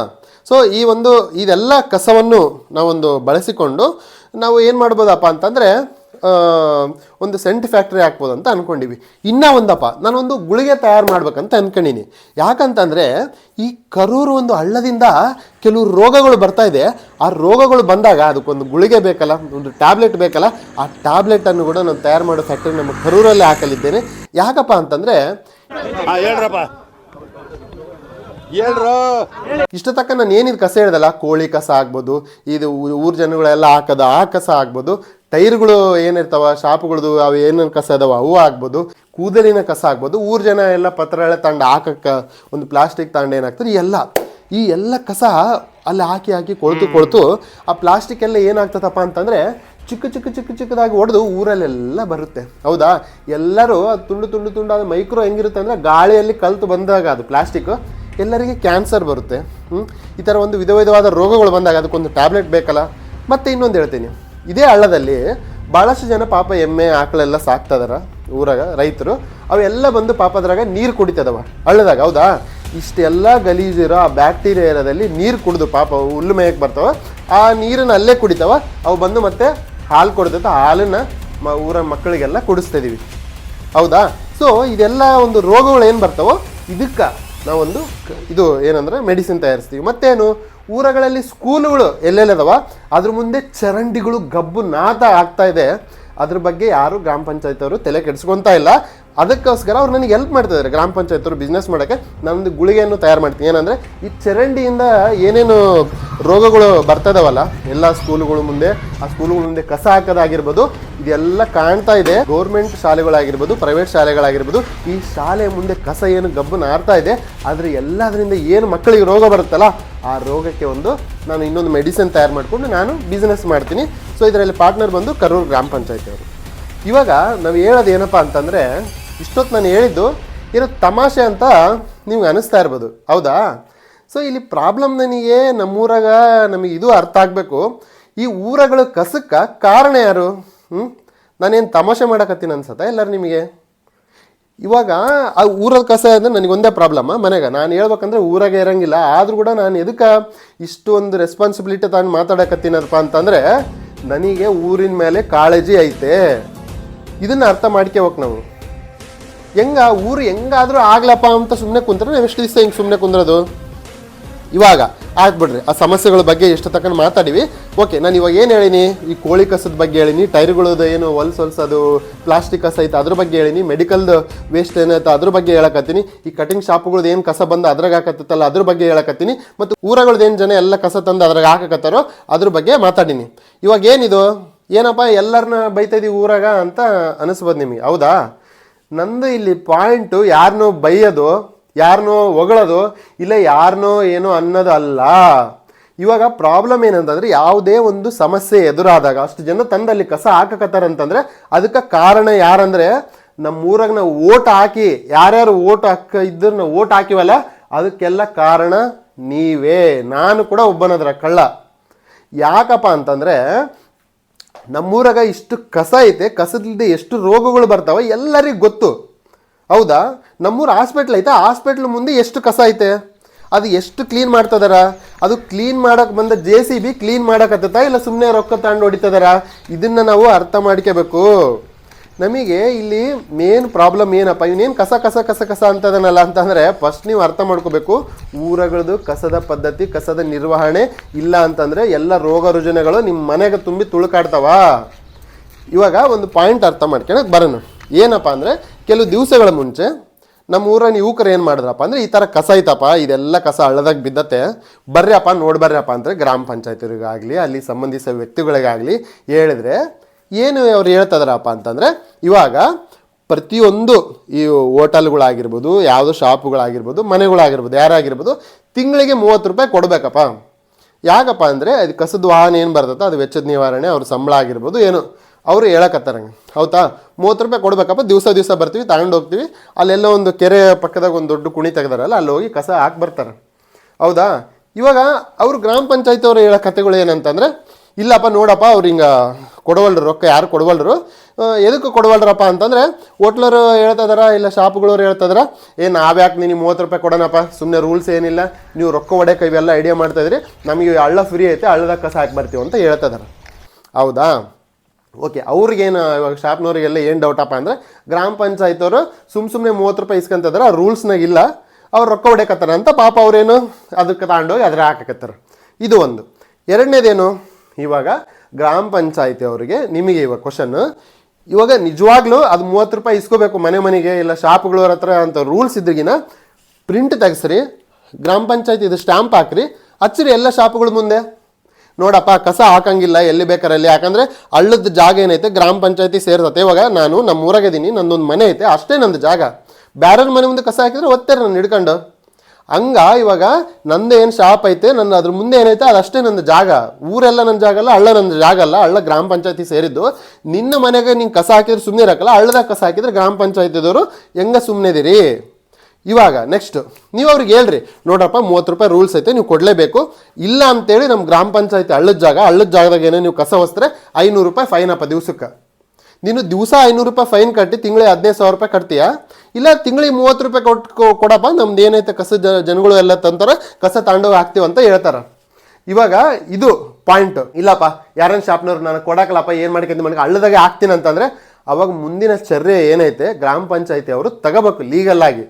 ಸೊ ಈ ಒಂದು, ಇದೆಲ್ಲ ಕಸವನ್ನು ನಾವೊಂದು ಬಳಸಿಕೊಂಡು ನಾವು ಏನು ಮಾಡ್ಬೋದಪ್ಪ ಅಂತಂದರೆ ಒಂದು ಸೆಂಟ್ ಫ್ಯಾಕ್ಟ್ರಿ ಹಾಕ್ಬೋದು ಅಂತ ಅಂದ್ಕೊಂಡಿವಿ ಇನ್ನೂ ಒಂದಪ್ಪ, ನಾನೊಂದು ಗುಳಿಗೆ ತಯಾರು ಮಾಡ್ಬೇಕಂತ ಅಂದ್ಕೊಂಡಿನಿ ಯಾಕಂತಂದರೆ, ಈ ಕರೂರು ಒಂದು ಹಳ್ಳದಿಂದ ಕೆಲವು ರೋಗಗಳು ಬರ್ತಾ ಇದೆ. ಆ ರೋಗಗಳು ಬಂದಾಗ ಅದಕ್ಕೊಂದು ಗುಳಿಗೆ ಬೇಕಲ್ಲ, ಒಂದು ಟ್ಯಾಬ್ಲೆಟ್ ಬೇಕಲ್ಲ, ಆ ಟ್ಯಾಬ್ಲೆಟನ್ನು ಕೂಡ ನಾನು ತಯಾರು ಮಾಡೋ ಫ್ಯಾಕ್ಟ್ರಿ ನಮ್ಮ ಕರೂರಲ್ಲೇ ಹಾಕಲಿದ್ದೇನೆ. ಯಾಕಪ್ಪ ಅಂತಂದರೆ ಹೇಳ್ರಪ್ಪ. ಹೇಳ್ರು ಇಷ್ಟ ತಕ್ಕ ನಾನು ಏನಿದು ಕಸ ಹೇಳ್ದಲ್ಲ? ಕೋಳಿ ಕಸ ಆಗ್ಬೋದು, ಇದು ಊರ್ ಜನಗಳೆಲ್ಲ ಹಾಕೋದು, ಆ ಕಸ ಆಗ್ಬೋದು. ಟೈರ್ಗಳು ಏನಿರ್ತಾವ, ಶಾಪ್ಗಳದು ಅವು ಏನೇನು ಕಸ ಅದಾವ ಅವು ಆಗ್ಬೋದು. ಕೂದಲಿನ ಕಸ ಆಗ್ಬೋದು. ಊರ್ ಜನ ಎಲ್ಲ ಪತ್ರಳೆ ತಂಡ ಹಾಕಕ್ಕ, ಒಂದು ಪ್ಲಾಸ್ಟಿಕ್ ತಂಡ ಏನಾಗ್ತದೆ ಎಲ್ಲ. ಈ ಎಲ್ಲ ಕಸ ಅಲ್ಲಿ ಹಾಕಿ ಹಾಕಿ ಕೊಳ್ತು ಕೊಳ್ತು, ಆ ಪ್ಲಾಸ್ಟಿಕ್ ಎಲ್ಲ ಏನಾಗ್ತದಪ್ಪ ಅಂತಂದ್ರೆ, ಚಿಕ್ಕ ಚಿಕ್ಕ ಚಿಕ್ಕ, ಚಿಕ್ಕದಾಗಿ ಹೊಡೆದು ಊರಲ್ಲೆಲ್ಲ ಬರುತ್ತೆ. ಹೌದಾ? ಎಲ್ಲರೂ ತುಂಡು ತುಂಡು ತುಂಡು ಅದು ಮೈಕ್ರೋ ಹೆಂಗಿರುತ್ತೆ ಅಂದರೆ ಗಾಳಿಯಲ್ಲಿ ಕಲ್ತು ಬಂದಾಗ ಅದು ಪ್ಲಾಸ್ಟಿಕ್. ಎಲ್ಲರಿಗೆ ಕ್ಯಾನ್ಸರ್ ಬರುತ್ತೆ ಈ ಥರ ಒಂದು ವಿಧ ವಿಧವಾದ ರೋಗಗಳು ಬಂದಾಗ ಅದಕ್ಕೊಂದು ಟ್ಯಾಬ್ಲೆಟ್ ಬೇಕಲ್ಲ? ಮತ್ತೆ ಇನ್ನೊಂದು ಹೇಳ್ತೀನಿ. ಇದೇ ಹಳ್ಳದಲ್ಲಿ ಭಾಳಷ್ಟು ಜನ ಪಾಪ ಎಮ್ಮೆ ಆಕಳೆಲ್ಲ ಸಾಕ್ತದಾರ ಊರಾಗ ರೈತರು. ಅವೆಲ್ಲ ಬಂದು ಪಾಪದ್ರಾಗ ನೀರು ಕುಡಿತದವ ಹಳ್ಳದಾಗ, ಹೌದಾ? ಇಷ್ಟೆಲ್ಲ ಗಲೀಜಿರೋ ಆ ಬ್ಯಾಕ್ಟೀರಿಯಾ ಏರಿಯಾದಲ್ಲಿ ನೀರು ಕುಡಿದು ಪಾಪ ಹುಲ್ಲು ಮೇಯಕ್ಕೆ ಬರ್ತಾವ. ಆ ನೀರನ್ನು ಅಲ್ಲೇ ಕುಡಿತಾವ. ಅವು ಬಂದು ಮತ್ತೆ ಹಾಲು ಕೊಡ್ತೈತೆ ಹಾಲನ್ನ ಮ ಊರ ಮಕ್ಕಳಿಗೆಲ್ಲ ಕುಡಿಸ್ತಾ ಇದೀವಿ. ಹೌದಾ? ಸೊ ಇದೆಲ್ಲ ಒಂದು ರೋಗಗಳು ಏನು ಬರ್ತಾವೋ ಇದಕ್ಕೆ ನಾವೊಂದು ಇದು ಏನಂದ್ರೆ ಮೆಡಿಸಿನ್ ತಯಾರಿಸ್ತೀವಿ. ಮತ್ತೇನು, ಊರಗಳಲ್ಲಿ ಸ್ಕೂಲುಗಳು ಎಲ್ಲೆಲ್ಲದವ? ಅದ್ರ ಮುಂದೆ ಚರಂಡಿಗಳು ಗಬ್ಬು ನಾತ ಆಗ್ತಾ ಇದೆ. ಅದ್ರ ಬಗ್ಗೆ ಯಾರು ಗ್ರಾಮ ಪಂಚಾಯತ್ ಅವರು ತಲೆ ಕೆಡಿಸ್ಕೊಂತಾ ಇಲ್ಲ. ಅದಕ್ಕೋಸ್ಕರ ಅವ್ರು ನನಗೆ ಹೆಲ್ಪ್ ಮಾಡ್ತಿದ್ದಾರೆ ಗ್ರಾಮ ಪಂಚಾಯತ್ ಅವರು ಬಿಸ್ನೆಸ್ ಮಾಡೋಕ್ಕೆ. ನಾನೊಂದು ಗುಳಿಗೆಯನ್ನು ತಯಾರು ಮಾಡ್ತೀನಿ. ಏನಂದರೆ, ಈ ಚರಂಡಿಯಿಂದ ಏನೇನು ರೋಗಗಳು ಬರ್ತದವಲ್ಲ, ಎಲ್ಲ ಸ್ಕೂಲುಗಳ ಮುಂದೆ, ಆ ಸ್ಕೂಲುಗಳ ಮುಂದೆ ಕಸ ಹಾಕೋದಾಗಿರ್ಬೋದು, ಇದೆಲ್ಲ ಕಾಣ್ತಾ ಇದೆ. ಗೌರ್ಮೆಂಟ್ ಶಾಲೆಗಳಾಗಿರ್ಬೋದು ಪ್ರೈವೇಟ್ ಶಾಲೆಗಳಾಗಿರ್ಬೋದು, ಈ ಶಾಲೆ ಮುಂದೆ ಕಸ ಏನು ಗಬ್ಬು ನಾರ್ತಾ ಇದೆ. ಆದರೆ ಎಲ್ಲದರಿಂದ ಏನು ಮಕ್ಕಳಿಗೆ ರೋಗ ಬರುತ್ತಲ್ಲ, ಆ ರೋಗಕ್ಕೆ ಒಂದು ನಾನು ಇನ್ನೊಂದು ಮೆಡಿಸಿನ್ ತಯಾರು ಮಾಡಿಕೊಂಡು ನಾನು ಬಿಸ್ನೆಸ್ ಮಾಡ್ತೀನಿ. ಸೊ ಇದರಲ್ಲಿ ಪಾರ್ಟ್ನರ್ ಬಂದು ಕರೂರು ಗ್ರಾಮ ಪಂಚಾಯತಿ ಅವರು ಇವಾಗ ನಾವು ಹೇಳೋದು ಏನಪ್ಪ ಅಂತಂದರೆ ಇಷ್ಟೊತ್ತು ನಾನು ಹೇಳಿದ್ದು ಇರೋ ತಮಾಷೆ ಅಂತ ನಿಮ್ಗೆ ಅನಿಸ್ತಾ ಇರ್ಬೋದು. ಹೌದಾ? ಸೊ ಇಲ್ಲಿ ಪ್ರಾಬ್ಲಮ್ ನನಗೆ ನಮ್ಮೂರಾಗ ನಮಗೆ ಇದು ಅರ್ಥ ಆಗಬೇಕು. ಈ ಊರಗಳ ಕಸಕ್ಕೆ ಕಾರಣ ಯಾರು? ಹ್ಞೂ ನಾನೇನು ತಮಾಷೆ ಮಾಡಕತ್ತೀನಿ ಅನ್ಸತ್ತಾ ಎಲ್ಲರೂ ನಿಮಗೆ? ಇವಾಗ ಆ ಊರದ ಕಸ ಅಂದರೆ ನನಗೊಂದೇ ಪ್ರಾಬ್ಲಮ್ಮ ಮನೆಗೆ ನಾನು ಹೇಳ್ಬೇಕಂದ್ರೆ ಊರಾಗೆ ಇರೋಂಗಿಲ್ಲ. ಆದರೂ ಕೂಡ ನಾನು ಎದಕ್ಕೆ ಇಷ್ಟೊಂದು ರೆಸ್ಪಾನ್ಸಿಬಿಲಿಟಿ ತಾನು ಮಾತಾಡಕತ್ತೀನಪ್ಪ ಅಂತಂದರೆ ನನಗೆ ಊರಿನ ಮೇಲೆ ಕಾಳಜಿ ಐತೆ. ಇದನ್ನು ಅರ್ಥ ಮಾಡ್ಕೋಬೇಕು ನಾವು. ಹೆಂಗ ಊರು ಹೆಂಗಾದ್ರೂ ಆಗ್ಲಪ್ಪ ಅಂತ ಸುಮ್ಮನೆ ಕುಂತ್ರೆ ನಾವು ಎಷ್ಟು ದಿವಸ ಹಿಂಗೆ ಸುಮ್ಮನೆ ಕುಂದ್ರದು? ಇವಾಗ ಆಗ್ಬಿಡ್ರಿ ಆ ಸಮಸ್ಯೆಗಳ ಬಗ್ಗೆ ಎಷ್ಟು ತಕೊಂಡು ಮಾತಾಡಿವಿ. ಓಕೆ ನಾನು ಇವಾಗ ಏನು ಹೇಳಿನಿ? ಈ ಕೋಳಿ ಕಸದ ಬಗ್ಗೆ ಹೇಳಿನಿ ಟೈರ್ಗಳದ್ದು ಏನು ಹೊಲ್ಸ್ ಹೊಲ್ಸೋದು ಪ್ಲಾಸ್ಟಿಕ್ ಕಸ ಐತೆ ಅದ್ರ ಬಗ್ಗೆ ಹೇಳಿನಿ, ಮೆಡಿಕಲ್ದು ವೇಸ್ಟ್ ಏನೈತೆ ಅದ್ರ ಬಗ್ಗೆ ಹೇಳಕತ್ತೀನಿ, ಈ ಕಟಿಂಗ್ ಶಾಪ್ಗಳದ್ದು ಏನು ಕಸ ಬಂದು ಅದ್ರಾಗ ಹಾಕತ್ತಲ್ಲ ಅದ್ರ ಬಗ್ಗೆ ಹೇಳಕತ್ತೀನಿ, ಮತ್ತು ಊರಗಳ್ದು ಏನು ಜನ ಎಲ್ಲ ಕಸ ತಂದು ಅದ್ರಾಗ ಹಾಕಕತ್ತಾರೋ ಅದ್ರ ಬಗ್ಗೆ ಮಾತಾಡೀನಿ. ಇವಾಗ ಏನಿದು? ಏನಪ್ಪ ಎಲ್ಲರನ್ನ ಬೈತಾ ಇದೀವಿ ಊರಾಗ ಅಂತ ಅನಿಸ್ಬೋದು ನಿಮಗೆ. ಹೌದಾ? ನಂದು ಇಲ್ಲಿ ಪಾಯಿಂಟು ಯಾರನ್ನೋ ಬೈಯೋದು ಯಾರನ್ನೋ ಹೊಗಳೋದು, ಇಲ್ಲ ಯಾರನ್ನೋ ಏನೋ ಅನ್ನೋದು ಅಲ್ಲ. ಇವಾಗ ಪ್ರಾಬ್ಲಮ್ ಏನಂತಂದ್ರೆ ಯಾವುದೇ ಒಂದು ಸಮಸ್ಯೆ ಎದುರಾದಾಗ, ಅಷ್ಟು ಜನ ತಂದಲ್ಲಿ ಕಸ ಹಾಕಕತ್ತಾರಂತಂದರೆ ಅದಕ್ಕೆ ಕಾರಣ ಯಾರಂದರೆ ನಮ್ಮ ಊರಾಗ ನಾವು ಓಟ್ ಹಾಕಿ, ಯಾರ್ಯಾರು ಓಟ್ ಹಾಕ ಇದ್ರ ನಾವು ಓಟ್ ಹಾಕಿವಲ್ಲ, ಅದಕ್ಕೆಲ್ಲ ಕಾರಣ ನೀವೇ. ನಾನು ಕೂಡ ಒಬ್ಬನದ್ರ ಕಳ್ಳ. ಯಾಕಪ್ಪ ಅಂತಂದ್ರೆ ನಮ್ಮೂರಾಗ ಇಷ್ಟು ಕಸ ಐತೆ ಕಸದಿಂದ ಎಷ್ಟು ರೋಗಗಳು ಬರ್ತಾವೆ ಎಲ್ಲರಿಗೂ ಗೊತ್ತು. ಹೌದಾ? ನಮ್ಮೂರು ಹಾಸ್ಪಿಟ್ಲ್ ಐತೆ ಹಾಸ್ಪಿಟ್ಲ್ ಮುಂದೆ ಎಷ್ಟು ಕಸ ಐತೆ? ಅದು ಎಷ್ಟು ಕ್ಲೀನ್ ಮಾಡ್ತದಾರ? ಅದು ಕ್ಲೀನ್ ಮಾಡೋಕೆ ಬಂದ ಜೆ ಸಿ ಬಿ ಕ್ಲೀನ್ ಮಾಡಕತ್ತದ ಇಲ್ಲ ಸುಮ್ಮನೆ ರೊಕ್ಕ ತಗೊಂಡು ಹೊಡಿತದಾರ? ಇದನ್ನ ನಾವು ಅರ್ಥ ಮಾಡ್ಕೋಬೇಕು ನಮಗೆ ಇಲ್ಲಿ ಮೇನ್ ಪ್ರಾಬ್ಲಮ್ ಏನಪ್ಪ? ಇವನೇನು ಕಸ ಕಸ ಕಸ ಕಸ ಅಂತದನಲ್ಲ ಅಂತಂದ್ರೆ ಫಸ್ಟ್ ನೀವು ಅರ್ಥ ಮಾಡ್ಕೋಬೇಕು. ಊರಗಳದು ಕಸದ ಪದ್ಧತಿ, ಕಸದ ನಿರ್ವಹಣೆ ಇಲ್ಲ ಅಂತಂದ್ರೆ ಎಲ್ಲ ರೋಗ ರುಜಿನಗಳು ನಿಮ್ಮ ಮನೆಗೆ ತುಂಬಿ ತುಳುಕಾಡ್ತಾವ. ಇವಾಗ ಒಂದು ಪಾಯಿಂಟ್ ಅರ್ಥ ಮಾಡ್ಕೊಳಕ್ಕೆ ಬರೋಣ. ಏನಪ್ಪ ಅಂದರೆ ಕೆಲವು ದಿವಸಗಳ ಮುಂಚೆ ನಮ್ಮ ಊರನ್ನ ಯುವಕರು ಏನು ಮಾಡಿದ್ರಪ್ಪ ಅಂದರೆ ಈ ಥರ ಕಸ ಐತಪ್ಪ, ಇದೆಲ್ಲ ಕಸ ಹಳ್ಳದಾಗ ಬಿದ್ದತ್ತೆ. ಬರ್ರಿಯಪ್ಪ ನೋಡಿ ಬರ್ರಪ್ಪ ಅಂದರೆ ಗ್ರಾಮ ಪಂಚಾಯತಿಗಾಗಲಿ ಅಲ್ಲಿ ಸಂಬಂಧಿಸಿದ ವ್ಯಕ್ತಿಗಳಿಗಾಗಲಿ ಹೇಳಿದ್ರೆ ಏನು ಅವ್ರು ಹೇಳ್ತದರಪ್ಪ ಅಂತಂದರೆ, ಇವಾಗ ಪ್ರತಿಯೊಂದು ಈ ಹೋಟೆಲ್ಗಳಾಗಿರ್ಬೋದು, ಯಾವುದೋ ಶಾಪುಗಳಾಗಿರ್ಬೋದು, ಮನೆಗಳಾಗಿರ್ಬೋದು, ಯಾರಾಗಿರ್ಬೋದು, ತಿಂಗಳಿಗೆ ಮೂವತ್ತು ರೂಪಾಯಿ ಕೊಡಬೇಕಪ್ಪ. ಯಾಕಪ್ಪ ಅಂದರೆ, ಅದು ಕಸದ ವಾಹನ ಏನು ಬರ್ತೈತೆ ಅದು ವೆಚ್ಚದ ನಿವಾರಣೆ, ಅವ್ರ ಸಂಬಳ ಆಗಿರ್ಬೋದು, ಏನು. ಅವರು ಹೇಳಕತ್ತಾರ ಹೌದಾ? ಮೂವತ್ತು ರೂಪಾಯಿ ಕೊಡಬೇಕಪ್ಪ, ದಿವಸ ದಿವಸ ಬರ್ತೀವಿ, ತಗೊಂಡು ಹೋಗ್ತೀವಿ. ಅಲ್ಲೆಲ್ಲ ಒಂದು ಕೆರೆ ಪಕ್ಕದಾಗ ಒಂದು ದೊಡ್ಡ ಕುಣಿ ತೆಗೆದಾರಲ್ಲ, ಅಲ್ಲಿ ಹೋಗಿ ಕಸ ಹಾಕಿ ಬರ್ತಾರೆ. ಹೌದಾ? ಇವಾಗ ಅವರು ಗ್ರಾಮ ಪಂಚಾಯತಿ ಅವ್ರು ಹೇಳೋ ಕಥೆಗಳು ಏನಂತಂದರೆ ಇಲ್ಲಪ್ಪ ನೋಡಪ್ಪ, ಅವ್ರು ಹಿಂಗೆ ಕೊಡವಲ್ರು, ರೊಕ್ಕ ಯಾರು ಕೊಡವಲ್ರು? ಎದಕ್ಕೆ ಕೊಡವಲ್ರಪ್ಪ ಅಂತಂದ್ರೆ ಹೋಟ್ಲರು ಹೇಳ್ತದಾರ ಇಲ್ಲ ಶಾಪ್ಗಳವ್ರು ಹೇಳ್ತದಾರ ಏ ನಾವ್ಯಾಕೆ ನಿನಗೆ ಮೂವತ್ತು ರೂಪಾಯಿ ಕೊಡೋಣಪ್ಪ ಸುಮ್ಮನೆ ರೂಲ್ಸ್ ಏನಿಲ್ಲ, ನೀವು ರೊಕ್ಕ ಹೊಡೆಯಕ್ಕೆ ಇವೆಲ್ಲ ಐಡಿಯಾ ಮಾಡ್ತಾ ಇದ್ರಿ, ನಮಗೆ ಹಳ್ಳ ಫ್ರೀ ಐತೆ ಹಳ್ಳದಾಗ ಕಸ ಹಾಕಿ ಬರ್ತೀವಿ ಅಂತ ಹೇಳ್ತದಾರ ಹೌದಾ? ಓಕೆ ಅವ್ರಿಗೇನು, ಇವಾಗ ಶಾಪ್ನವ್ರಿಗೆಲ್ಲ ಏನು ಡೌಟಪ್ಪ ಅಂದರೆ, ಗ್ರಾಮ ಪಂಚಾಯತ್ ಅವರು ಸುಮ್ಮ ಸುಮ್ಮನೆ ಮೂವತ್ತು ರೂಪಾಯಿ ಇಸ್ಕೊಂತದ್ರ ಆ ರೂಲ್ಸ್ನಾಗ ಇಲ್ಲ, ಅವ್ರು ರೊಕ್ಕ ಹೊಡ್ಯಕತ್ತಾರ ಅಂತ ಪಾಪ ಅವ್ರೇನು, ಅದಕ್ಕೆ ತಗೊಂಡೋಗಿ ಅದ್ರ ಹಾಕಕತ್ತಾರ. ಇದು ಒಂದು. ಎರಡನೇದೇನು, ಇವಾಗ ಗ್ರಾಮ ಪಂಚಾಯತಿ ಅವರಿಗೆ ನಿಮಗೆ ಇವಾಗ ಕ್ವಶನ್ ಇವಾಗ ನಿಜವಾಗ್ಲೂ ಅದು ಮೂವತ್ತು ರೂಪಾಯಿ ಇಸ್ಕೋಬೇಕು ಮನೆ ಮನೆಗೆ ಇಲ್ಲ ಶಾಪ್ಗಳವ್ರ ಹತ್ರ ಅಂತ ರೂಲ್ಸ್ ಇದ್ರಿಗಿನ ಪ್ರಿಂಟ್ ತೆಗೆಸ್ರಿ, ಗ್ರಾಮ ಪಂಚಾಯಿತಿ ಇದು ಸ್ಟ್ಯಾಂಪ್ ಹಾಕ್ರಿ, ಹಚ್ಚಿರಿ ಎಲ್ಲ ಶಾಪ್ಗಳ ಮುಂದೆ. ನೋಡಪ್ಪ, ಕಸ ಹಾಕಂಗಿಲ್ಲ, ಎಲ್ಲಿ ಬೇಕಾರಲ್ಲಿ ಯಾಕಂದ್ರೆ ಹಳ್ಳದ ಜಾಗ ಏನೈತೆ, ಗ್ರಾಮ ಪಂಚಾಯತಿ ಸೇರ್ತತೆ. ಇವಾಗ ನಾನು ನಮ್ಮ ಊರಾಗಿದ್ದೀನಿ ನಂದೊಂದು ಮನೆ ಐತೆ, ಅಷ್ಟೇ ನಂದು ಜಾಗ. ಬ್ಯಾರರ್ ಮನೆ ಮುಂದೆ ಕಸ ಹಾಕಿದ್ರೆ ಒತ್ತೇರಿ ನಾನು ಹಿಡ್ಕೊಂಡು. ಹಂಗ ಇವಾಗ ನಂದು ಏನು ಶಾಪ್ ಐತೆ, ನನ್ನ ಅದ್ರ ಮುಂದೆ ಏನೈತೆ, ಅದಷ್ಟೇ ನನ್ನ ಜಾಗ. ಊರೆಲ್ಲ ನನ್ನ ಜಾಗ ಅಲ್ಲ, ಹಳ್ಳ ನನ್ನ ಜಾಗ ಅಲ್ಲ, ಹಳ್ಳ ಗ್ರಾಮ ಪಂಚಾಯತಿ ಸೇರಿದ್ದು. ನಿನ್ನ ಮನೆಗೆ ನೀನು ಕಸ ಹಾಕಿದ್ರೆ ಸುಮ್ಮನೆ ಇರಕ್ಕಲ್ಲ ಹಳ್ಳದಾಗ ಕಸ ಹಾಕಿದ್ರೆ ಗ್ರಾಮ ಪಂಚಾಯತಿದವರು ಹೆಂಗ ಸುಮ್ಮನೆ ಇದೀರಿ? ಇವಾಗ ನೆಕ್ಸ್ಟ್ ನೀವು ಅವ್ರಿಗೆ ಹೇಳ್ರಿ, ನೋಡ್ರಪ್ಪ ಮೂವತ್ತು ರೂಪಾಯಿ ರೂಲ್ಸ್ ಐತೆ, ನೀವು ಕೊಡಲೇಬೇಕು. ಇಲ್ಲ ಅಂತೇಳಿ ನಮ್ಮ ಗ್ರಾಮ ಪಂಚಾಯತಿ ಹಳ್ಳದ ಜಾಗ, ಹಳ್ಳದ ಜಾಗದಾಗ ಏನೋ ನೀವು ಕಸ ಹೊಸ್ತ್ರೆ, ಐನೂರು ರೂಪಾಯಿ ಫೈನ್ ಅಪ್ಪ ದಿವ್ಸಕ್ಕೆ. ನೀನು ದಿವಸ ಐನೂರು ರೂಪಾಯಿ ಫೈನ್ ಕಟ್ಟಿ ತಿಂಗಳಿಗೆ ಹದಿನೈದು ಸಾವಿರ ರೂಪಾಯಿ ಕಟ್ತೀಯಾ? ಇಲ್ಲ ತಿಂಗಳಿಗೆ ಮೂವತ್ತು ರೂಪಾಯಿ ಕೊಟ್ಟು ಕೊಡಪ್ಪ, ನಮ್ದು ಏನೈತೆ ಕಸ ಜನಗಳು ಎಲ್ಲ ತಂತಾರೆ, ಕಸ ತಗೊಂಡೋಗಿ ಹಾಕ್ತೀವಿ ಅಂತ ಹೇಳ್ತಾರೆ. ಇವಾಗ ಇದು ಪಾಯಿಂಟ್ ಇಲ್ಲಪ್ಪ ಯಾರನ್ನ ಶಾಪ್ನವ್ರು ನಾನು ಕೊಡಕಲ್ಲಪ್ಪ, ಏನು ಮಾಡ್ಕೊಂತ ಮನೆಗೆ ಹಳ್ಳದಾಗೆ ಹಾಕ್ತೀನಿ ಅಂತಂದರೆ, ಅವಾಗ ಮುಂದಿನ ಚರ್ಯ ಏನೈತೆ ಗ್ರಾಮ ಪಂಚಾಯತಿ ಅವರು ತಗೋಬೇಕು ಲೀಗಲ್ ಆಗಿ.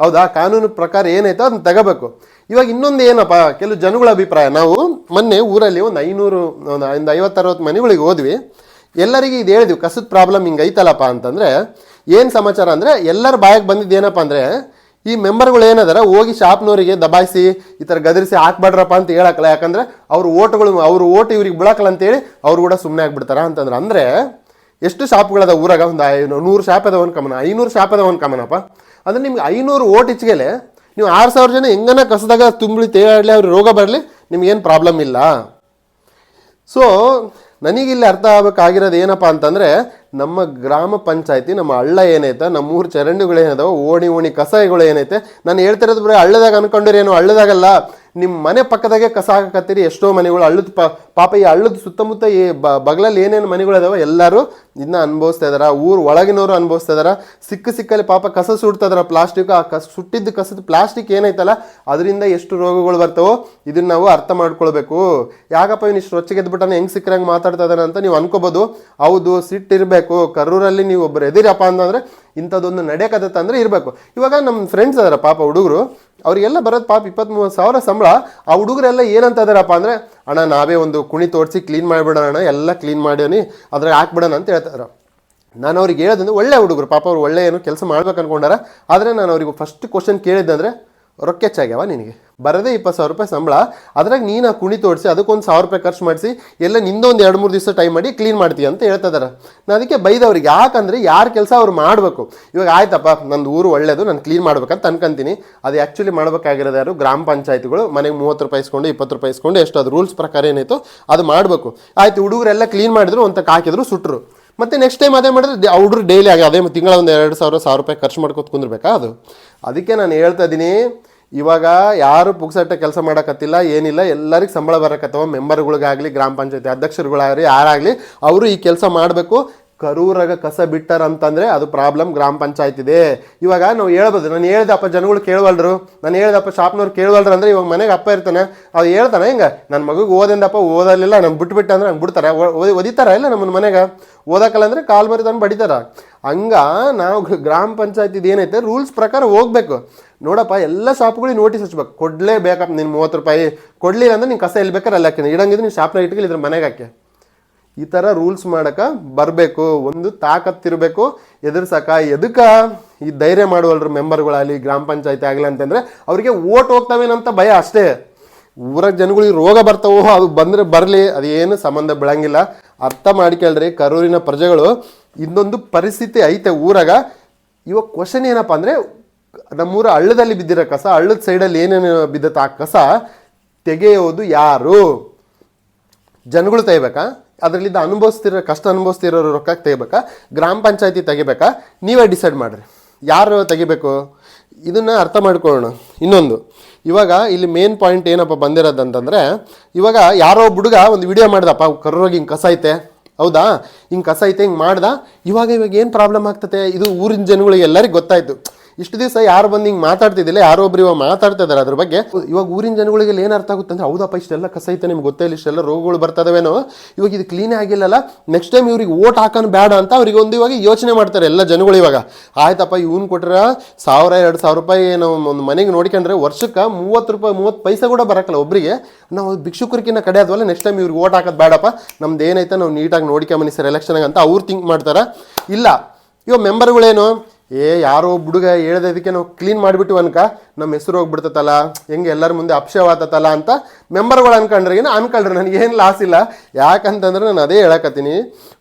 ಹೌದಾ? ಕಾನೂನು ಪ್ರಕಾರ ಏನೈತೆ ಅದನ್ನ ತಗೋಬೇಕು. ಇವಾಗ ಇನ್ನೊಂದು ಏನಪ್ಪ, ಕೆಲವು ಜನಗಳ ಅಭಿಪ್ರಾಯ. ನಾವು ಮೊನ್ನೆ ಊರಲ್ಲಿ ಒಂದು ಐನೂರು ಒಂದು ಒಂದು ಐವತ್ತರವತ್ತು ಮನೆಗಳಿಗೆ ಹೋದ್ವಿ. ಎಲ್ಲರಿಗೆ ಇದು ಹೇಳಿದ್ವಿ, ಕಸದ ಪ್ರಾಬ್ಲಮ್ ಹಿಂಗೆ ಐತಲ್ಲಪ್ಪ ಅಂತಂದರೆ, ಏನು ಸಮಾಚಾರ ಅಂದರೆ, ಎಲ್ಲರ ಬಾಯಿಗೆ ಬಂದಿದ್ದು ಏನಪ್ಪ ಅಂದರೆ, ಈ ಮೆಂಬರ್ಗಳು ಏನದಾರ ಹೋಗಿ ಶಾಪ್ನವರಿಗೆ ದಬಾಯಿಸಿ, ಈ ಥರ ಗದರಿಸಿ ಹಾಕ್ಬೇಡ್ರಪ್ಪ ಅಂತ ಹೇಳಕ್ಕಲ್ಲ ಯಾಕಂದ್ರೆ ಅವ್ರ ಓಟ್ಗಳು, ಅವ್ರ ಓಟ್ ಇವ್ರಿಗೆ ಬಿಡಕ್ಕಲ್ಲ ಅಂತೇಳಿ ಅವ್ರು ಕೂಡ ಸುಮ್ಮನೆ ಆಗ್ಬಿಡ್ತಾರ ಅಂತಂದ್ರೆ, ಅಂದರೆ ಎಷ್ಟು ಶಾಪ್ಗಳದ ಊರಾಗ? ಒಂದು ಐನೂರು ನೂರು ಶಾಪ್ ಅದಾವ ಕಮನ, ಐನೂರು ಶಾಪ್ ಅದಾವ ಕಮನಪ್ಪ ಅಂದರೆ ನಿಮ್ಗೆ ಐನೂರು ಓಟ್ ಇಚ್ಚಿಗೆಲೆ ನೀವು ಆರು ಸಾವಿರ ಜನ ಹೆಂಗನ ಕಸದಾಗ ತುಂಬಳಿ ತೇಲಾಡಲಿ ಅವ್ರಿಗೆ ರೋಗ ಬರಲಿ, ನಿಮ್ಗೇನು ಪ್ರಾಬ್ಲಮ್ ಇಲ್ಲ. ಸೊ ನನಗಿಲ್ಲಿ ಅರ್ಥ ಆಗಬೇಕಾಗಿರೋದು ಏನಪ್ಪ ಅಂತಂದರೆ, ನಮ್ಮ ಗ್ರಾಮ ಪಂಚಾಯತಿ, ನಮ್ಮ ಹಳ್ಳ ಏನೈತೆ ನಮ್ಮೂರು ಚರಂಡಿಗಳು ಏನಿದಾವೆ, ಓಣಿ ಓಣಿ ಕಸಾಯಿಗಳು ಏನೈತೆ, ನಾನು ಹೇಳ್ತಿರೋದು ಬರೀ ಹಳ್ಳದಾಗ ಅನ್ಕೊಂಡಿರೇನು ಹಳ್ಳದಾಗಲ್ಲ. ನಿಮ್ಮ ಮನೆ ಪಕ್ಕದಾಗೆ ಕಸ ಹಾಕತ್ತೀರಿ ಎಷ್ಟೋ ಮನೆಗಳು ಅಳ್ಳದ ಪ, ಪಾಪ ಈ ಹಳ್ಳದ ಸುತ್ತಮುತ್ತ ಈ ಬಗಲಲ್ಲಿ ಏನೇನು ಮನೆಗಳು ಅದಾವೆ ಎಲ್ಲರೂ ಇದನ್ನ ಅನುಭವಿಸ್ತಾ ಇದಾರೆ. ಊರು ಒಳಗಿನವರು ಅನುಭವಿಸ್ತಾ ಇದಾರೆ. ಸಿಕ್ಕ ಸಿಕ್ಕಲ್ಲಿ ಪಾಪ ಕಸ ಸುಡ್ತಾ ಇದಾರೆ ಪ್ಲಾಸ್ಟಿಕ್. ಆ ಕಸ ಸುಟ್ಟಿದ್ದ ಕಸದ ಪ್ಲಾಸ್ಟಿಕ್ ಏನೈತಲ್ಲ ಅದರಿಂದ ಎಷ್ಟು ರೋಗಗಳು ಬರ್ತಾವೋ ಇದನ್ನ ನಾವು ಅರ್ಥ ಮಾಡ್ಕೊಳ್ಬೇಕು. ಯಾಕಪ್ಪ ಇವ್ನು ಇಷ್ಟು ರೊಚ್ಚಿಗೆ ಎದ್ಬಿಟ್ಟಾನೆ, ಹೆಂಗ್ ಸಿಕ್ಕರಂಗೆ ಮಾತಾಡ್ತಾ ಇದ್ದಾನೆ ಅಂತ ನೀವು ಅನ್ಕೋಬೋದು. ಹೌದು, ಸಿಟ್ಟಿರಬೇಕು. ಕರೂರಲ್ಲಿ ನೀವು ಒಬ್ಬರು ಎದಿರಪ್ಪ ಅಂತಂದ್ರೆ ಇಂಥದ್ದೊಂದು ನಡೆಯಕತ್ತ ಇರಬೇಕು. ಇವಾಗ ನಮ್ಮ ಫ್ರೆಂಡ್ಸ್ ಅದಾರ ಪಾಪ ಹುಡುಗರು. ಅವರಿಗೆಲ್ಲ ಬರೋದು ಪಾಪ ಇಪ್ಪತ್ತ್ ಮೂವತ್ತು ಸಾವಿರ ಸಂಬಳ, ಆ ಹುಡುಗರೆಲ್ಲ ಏನಂತ ಇದಾರಪ್ಪ ಅಂದ್ರೆ, ಅಣ್ಣ, ನಾವೇ ಒಂದು ಕುಣಿ ತೋರಿಸಿ ಕ್ಲೀನ್ ಮಾಡಿಬಿಡೋಣ ಅಣ್ಣ, ಎಲ್ಲ ಕ್ಲೀನ್ ಮಾಡೀನಿ ಅದ್ರಾಗ ಹಾಕ್ಬಿಡೋಣ ಅಂತ ಹೇಳ್ತಾರೆ ನಾನು ಅವ್ರಿಗೆ ಹೇಳೋದಂದ್ರೆ ಒಳ್ಳೆ ಹುಡುಗರು, ಪಾಪ ಅವ್ರು ಒಳ್ಳೆ ಏನು ಕೆಲಸ ಮಾಡ್ಬೇಕು ಅನ್ಕೊಂಡಾರ. ಆದರೆ ನಾನು ಅವ್ರಿಗೆ ಫಸ್ಟ್ ಕ್ವಶನ್ ಕೇಳಿದ್ದಂದ್ರೆ ರೊಕ್ಕ ಹೆಚ್ಚಾಗ್ಯಾವ ನಿನಗೆ? ಬರದೇ ಇಪ್ಪತ್ತು ಸಾವಿರ ರೂಪಾಯಿ ಸಂಬಳ. ಅದ್ರಾಗ ನೀನು ಕುಣಿ ತೋರಿಸಿ ಅದಕ್ಕೊಂದು ಸಾವಿರ ರೂಪಾಯಿ ಖರ್ಚು ಮಾಡಿಸಿ, ಎಲ್ಲ ನಿಂದೊಂದು ಎರಡು ಮೂರು ದಿವಸ ಟೈಮ್ ಮಾಡಿ ಕ್ಲೀನ್ ಮಾಡ್ತೀಯ ಅಂತ ಹೇಳ್ತಾ ನಾನು ಅದಕ್ಕೆ ಬೈದವ್ರಿಗೆ, ಯಾಕಂದರೆ ಯಾರ ಕೆಲಸ ಅವ್ರು ಮಾಡಬೇಕು. ಇವಾಗ ಆಯ್ತಪ್ಪ, ನಂದು ಊರು ಒಳ್ಳೆಯದು ನಾನು ಕ್ಲೀನ್ ಮಾಡ್ಬೇಕಂತ ಅನ್ಕೊಂತೀನಿ. ಅದು ಆ್ಯಕ್ಚುಲಿ ಮಾಡಬೇಕಾಗಿರೋದು ಯಾರು? ಗ್ರಾಮ ಪಂಚಾಯತ್ಗಳು. ಮನೆಗೆ ಮೂವತ್ತು ರೂಪಾಯಿ ಇಸ್ಕೊಂಡು, ಇಪ್ಪತ್ತು ರೂಪಾಯಿ ಇಸ್ಕೊಂಡು, ಎಷ್ಟು ಅದು ರೂಲ್ಸ್ ಪ್ರಕಾರ ಏನಾಯಿತು ಅದು ಮಾಡಬೇಕು. ಆಯ್ತು, ಹುಡುಗರೆಲ್ಲ ಕ್ಲೀನ್ ಮಾಡಿದ್ರು ಅಂತ ಹಾಕಿದ್ರು ಸುಟ್ಟರು ಮತ್ತು ನೆಕ್ಸ್ಟ್ ಟೈಮ್ ಅದೇ ಮಾಡಿದ್ರೆ ಹುಡುಗರು ಡೈಲಿ ಆಗಿ ಅದೇ ತಿಂಗಳ ಒಂದು ಎರಡು ಸಾವಿರ ಸಾವಿರ ರೂಪಾಯಿ ಖರ್ಚು ಮಾಡ್ಕೊತ ಕುಂದಿರ್ಬೇಕಾ ಅದು? ಅದಕ್ಕೆ ನಾನು ಹೇಳ್ತಾ ಇದ್ದೀನಿ, ಇವಾಗ ಯಾರು ಪುಕ್ಸಟ್ಟೆ ಕೆಲಸ ಮಾಡೋಕತ್ತಿಲ್ಲ, ಏನಿಲ್ಲ, ಎಲ್ಲರಿಗೆ ಸಂಬಳ ಬರಕತ್ತವ ಮೆಂಬರ್ಗಳಿಗಾಗಲಿ ಗ್ರಾಮ ಪಂಚಾಯತಿ ಅಧ್ಯಕ್ಷರುಗಳಾಗಲಿ, ಯಾರಾಗಲಿ, ಅವರು ಈ ಕೆಲಸ ಮಾಡಬೇಕು ಕರೂರಾಗ ಕಸ ಬಿಟ್ಟಾರಂತಂದರೆ ಅದು ಪ್ರಾಬ್ಲಮ್ ಗ್ರಾಮ ಪಂಚಾಯತ್ ಇದೆ. ಇವಾಗ ನಾವು ಹೇಳ್ಬೋದು, ನಾನು ಹೇಳ್ದಪ್ಪ ಜನಗಳು ಕೇಳುವಲ್ರು, ನಾನು ಹೇಳ್ದಪ್ಪ ಶಾಪ್ನವ್ರು ಕೇಳುವಲ್ರು ಅಂದ್ರೆ ಇವಾಗ ಮನೆಗೆ ಅಪ್ಪ ಇರ್ತಾನೆ, ಅವ್ರು ಹೇಳ್ತಾನೆ, ಹಿಂಗೆ? ನನ್ನ ಮಗುಗೆ ಓದಿಂದಪ್ಪ, ಓದಲಿಲ್ಲ, ನಂಗೆ ಬಿಟ್ಬಿಟ್ಟ ಅಂದ್ರೆ ನಂಗೆ ಬಿಡ್ತಾರೆ ಓದಿತಾರ ಇಲ್ಲ ನಮ್ಮ ಮನೆಗೆ? ಓದಕ್ಕಲ್ಲ ಅಂದ್ರೆ ಕಾಲು ತಂದು ಬಡಿತಾರ. ಹಂಗ ನಾವು ಗ್ರಾಮ ಪಂಚಾಯತ್ ಏನೈತೆ, ರೂಲ್ಸ್ ಪ್ರಕಾರ ಹೋಗ್ಬೇಕು. ನೋಡಪ್ಪ, ಎಲ್ಲ ಶಾಪ್ಗಳಿಗೆ ನೋಟಿಸ್ ಹಚ್ಬೇಕು. ಕೊಡ್ಲೇಬೇಕಪ್ಪ ನಿನ್ನ ಮೂವತ್ತು ರೂಪಾಯಿ, ಕೊಡ್ಲಿಲ್ಲ ಅಂದ್ರೆ ನೀನು ಕಸ ಎಲ್ಲಿ ಬೇಕಾರೆ ಅಲ್ಲಿ ಹಾಕಿ ಇಡಂಗಿದ್ರೆ ನೀನು ಶಾಪ್ನ ಇಟ್ಕೊಳ್ಳಿ ಇದ್ರ ಮನೆಗೆ ಹಾಕಿ. ಈ ಥರ ರೂಲ್ಸ್ ಮಾಡಕ ಬರಬೇಕು, ಒಂದು ತಾಕತ್ತಿರಬೇಕು, ಎದುರ್ಸಕ. ಎದಕ್ಕೆ ಈ ಧೈರ್ಯ ಮಾಡುವಲ್ರು ಮೆಂಬರ್ಗಳಾಗಲಿ ಗ್ರಾಮ ಪಂಚಾಯತಿ ಆಗಲಿ ಅಂತಂದರೆ ಅವರಿಗೆ ಓಟ್ ಹೋಗ್ತಾವೇನಂತ ಭಯ ಅಷ್ಟೇ. ಊರ ಜನಗಳಿಗೆ ರೋಗ ಬರ್ತಾವೋ, ಅದು ಬಂದರೆ ಬರಲಿ ಅದೇನು ಸಂಬಂಧ ಬೀಳಂಗಿಲ್ಲ. ಅರ್ಥ ಮಾಡ್ಕೊಳ್ರಿ ಕರೂರಿನ ಪ್ರಜೆಗಳು ಇನ್ನೊಂದು ಪರಿಸ್ಥಿತಿ ಐತೆ ಊರಾಗ. ಇವಾಗ ಕ್ವಶನ್ ಏನಪ್ಪ ಅಂದರೆ, ನಮ್ಮೂರ ಹಳ್ಳದಲ್ಲಿ ಬಿದ್ದಿರೋ ಕಸ, ಹಳ್ಳದ ಸೈಡಲ್ಲಿ ಏನೇನು ಬಿದ್ದತ್ತ ಆ ಕಸ ತೆಗೆಯೋದು ಯಾರು? ಜನಗಳು ತೆಗಿಬೇಕಾ? ಅದರಲ್ಲಿದ್ದ ಅನುಭವಿಸ್ತಿರೋ, ಕಷ್ಟ ಅನುಭವಿಸ್ತಿರೋ ರೊಕ್ಕ ತೆಗಿಬೇಕಾ? ಗ್ರಾಮ ಪಂಚಾಯತಿ ತೆಗಿಬೇಕಾ? ನೀವೇ ಡಿಸೈಡ್ ಮಾಡಿರಿ. ಯಾರು ತೆಗಿಬೇಕು? ಇದನ್ನು ಅರ್ಥ ಮಾಡ್ಕೊಳ್ಳೋಣ. ಇನ್ನೊಂದು, ಇವಾಗ ಇಲ್ಲಿ ಮೇನ್ ಪಾಯಿಂಟ್ ಏನಪ್ಪ ಬಂದಿರೋದು ಅಂತಂದರೆ ಇವಾಗ ಯಾರೋ ಹುಡುಗ ಒಂದು ವಿಡಿಯೋ ಮಾಡ್ದಪ್ಪ ಕರ್ರೋಗಿ ಹಿಂಗೆ ಕಸ ಐತೆ. ಹೌದಾ? ಹಿಂಗೆ ಕಸ ಐತೆ, ಹಿಂಗೆ ಮಾಡ್ದ. ಇವಾಗ ಇವಾಗ ಏನು ಪ್ರಾಬ್ಲಮ್ ಆಗ್ತದೆ ಇದು ಊರಿನ ಜನಗಳಿಗೆ ಎಲ್ಲರಿಗೂ ಗೊತ್ತಾಯ್ತು. ಇಷ್ಟು ದಿವಸ ಯಾರು ಬಂದು ಹಿಂಗೆ ಮಾತಾಡ್ತಿದ್ದಿಲ್ಲ, ಯಾರೋ ಒಬ್ರು ಇವಾಗ ಮಾತಾಡ್ತಾ ಇದ್ದಾರೆ ಅದ್ರ ಬಗ್ಗೆ. ಇವಾಗ ಊರಿನ ಜನಗಳಿಗೆ ಏನು ಅರ್ಥ ಆಗುತ್ತೆ ಅಂದ್ರೆ, ಹೌದಪ್ಪ, ಇಷ್ಟೆಲ್ಲ ಕಸ ಐತೆ ನಿಮ್ಗೆ ಗೊತ್ತೇ ಇಲ್ಲ, ಇಷ್ಟೆಲ್ಲ ರೋಗಗಳು ಬರ್ತದವೇನೋ. ಇವಾಗ ಇದು ಕ್ಲೀನೇ ಆಗಿಲ್ಲಲ್ಲ ನೆಕ್ಸ್ಟ್ ಟೈಮ್ ಇವ್ರಿಗೆ ಓಟ್ ಹಾಕೋಣ ಬೇಡ ಅಂತ ಅವ್ರಿಗೆ ಒಂದು ಇವಾಗ ಯೋಚನೆ ಮಾಡ್ತಾರೆ ಎಲ್ಲ ಜನಗಳು ಇವಾಗ. ಆಯ್ತಪ್ಪ, ಇವ್ನು ಕೊಟ್ಟರೆ ಸಾವಿರ, ಎರಡು ಸಾವಿರ ರೂಪಾಯಿ ಏನೋ ಒಂದು ಮನೆಗೆ ನೋಡ್ಕೊಂಡ್ರೆ ವರ್ಷಕ್ಕೆ ಮೂವತ್ತು ರೂಪಾಯಿ, ಮೂವತ್ತು ಪೈಸೆ ಕೂಡ ಬರಕ್ಕಲ್ಲ ಒಬ್ಬರಿಗೆ ನಾವು ಭಿಕ್ಷುಕರಿಗಿನ್ನ ಕಡೆ ಆದ್ವಲ್ಲ ನೆಕ್ಸ್ಟ್ ಟೈಮ್ ಇವ್ರಿಗೆ ಓಟ್ ಹಾಕೋದು ಬೇಡಪ್ಪ ನಮ್ದು ಏನೈತೆ ನಾವು ನೀಟಾಗಿ ನೋಡ್ಕೊಂಬನಿ ಸರ್ ಎಲೆಕ್ಷನ್ಗೆ ಅಂತ ಅವ್ರು ಥಿಂಕ್ ಮಾಡ್ತಾರೆ. ಇಲ್ಲ, ಇವಾಗ ಮೆಂಬರ್ಗಳೇನು ಏ, ಯಾರೋ ಹುಡುಗ ಹೇಳ್ದದಕ್ಕೆ ನಾವು ಕ್ಲೀನ್ ಮಾಡಿಬಿಟ್ಟು ಅನ್ಕ. ನಮ್ಮ ಹೆಸರು ಹೋಗ್ಬಿಡ್ತತಲ್ಲ, ಹೆಂಗೆ ಎಲ್ಲರ ಮುಂದೆ ಅಪ್ಶವಾತತಲ್ಲ ಅಂತ ಮೆಂಬರ್ಗಳು ಅನ್ಕೊಂಡ್ರೆ. ಏನು ಅನ್ಕೊಳ್ರಿ ನನಗೇನು ಲಾಸ್ ಇಲ್ಲ. ಯಾಕಂತಂದ್ರೆ ನಾನು ಅದೇ ಹೇಳಕತ್ತೀನಿ.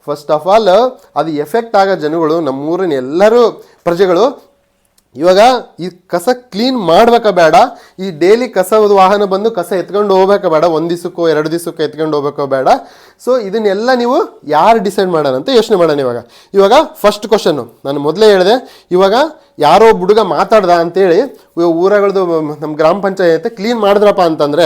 ಫಸ್ಟ್ ಆಫ್ ಆಲ್ ಅದು ಎಫೆಕ್ಟ್ ಆಗೋ ಜನಗಳು, ನಮ್ಮೂರಿನ ಎಲ್ಲರೂ ಪ್ರಜೆಗಳು ಇವಾಗ ಈ ಕಸ ಕ್ಲೀನ್ ಮಾಡ್ಬೇಕಾ ಬೇಡ. ಈ ಡೈಲಿ ಕಸದ ವಾಹನ ಬಂದು ಕಸ ಎತ್ಕೊಂಡು ಹೋಗ್ಬೇಕಾ ಬೇಡ. ಒಂದು ದಿವಸಕ್ಕೋ, ಎರಡು ದಿವಸಕ್ಕೋ ಎತ್ಕೊಂಡು ಹೋಗ್ಬೇಕೋ ಬೇಡ. ಸೊ ಇದನ್ನೆಲ್ಲ ನೀವು ಯಾರು ಡಿಸೈಡ್ ಮಾಡೋಣ ಅಂತ ಯೋಚನೆ ಮಾಡೋಣ ಇವಾಗ. ಇವಾಗ ಫಸ್ಟ್ ಕ್ವಶನ್ನು ನಾನು ಮೊದಲೇ ಹೇಳಿದೆ, ಇವಾಗ ಯಾರೋ ಹುಡುಗ ಮಾತಾಡ್ದ ಅಂತೇಳಿ ಊರಗಳದ್ದು ನಮ್ಮ ಗ್ರಾಮ ಪಂಚಾಯತ್ ಕ್ಲೀನ್ ಮಾಡಿದ್ರಪ್ಪ ಅಂತಂದರೆ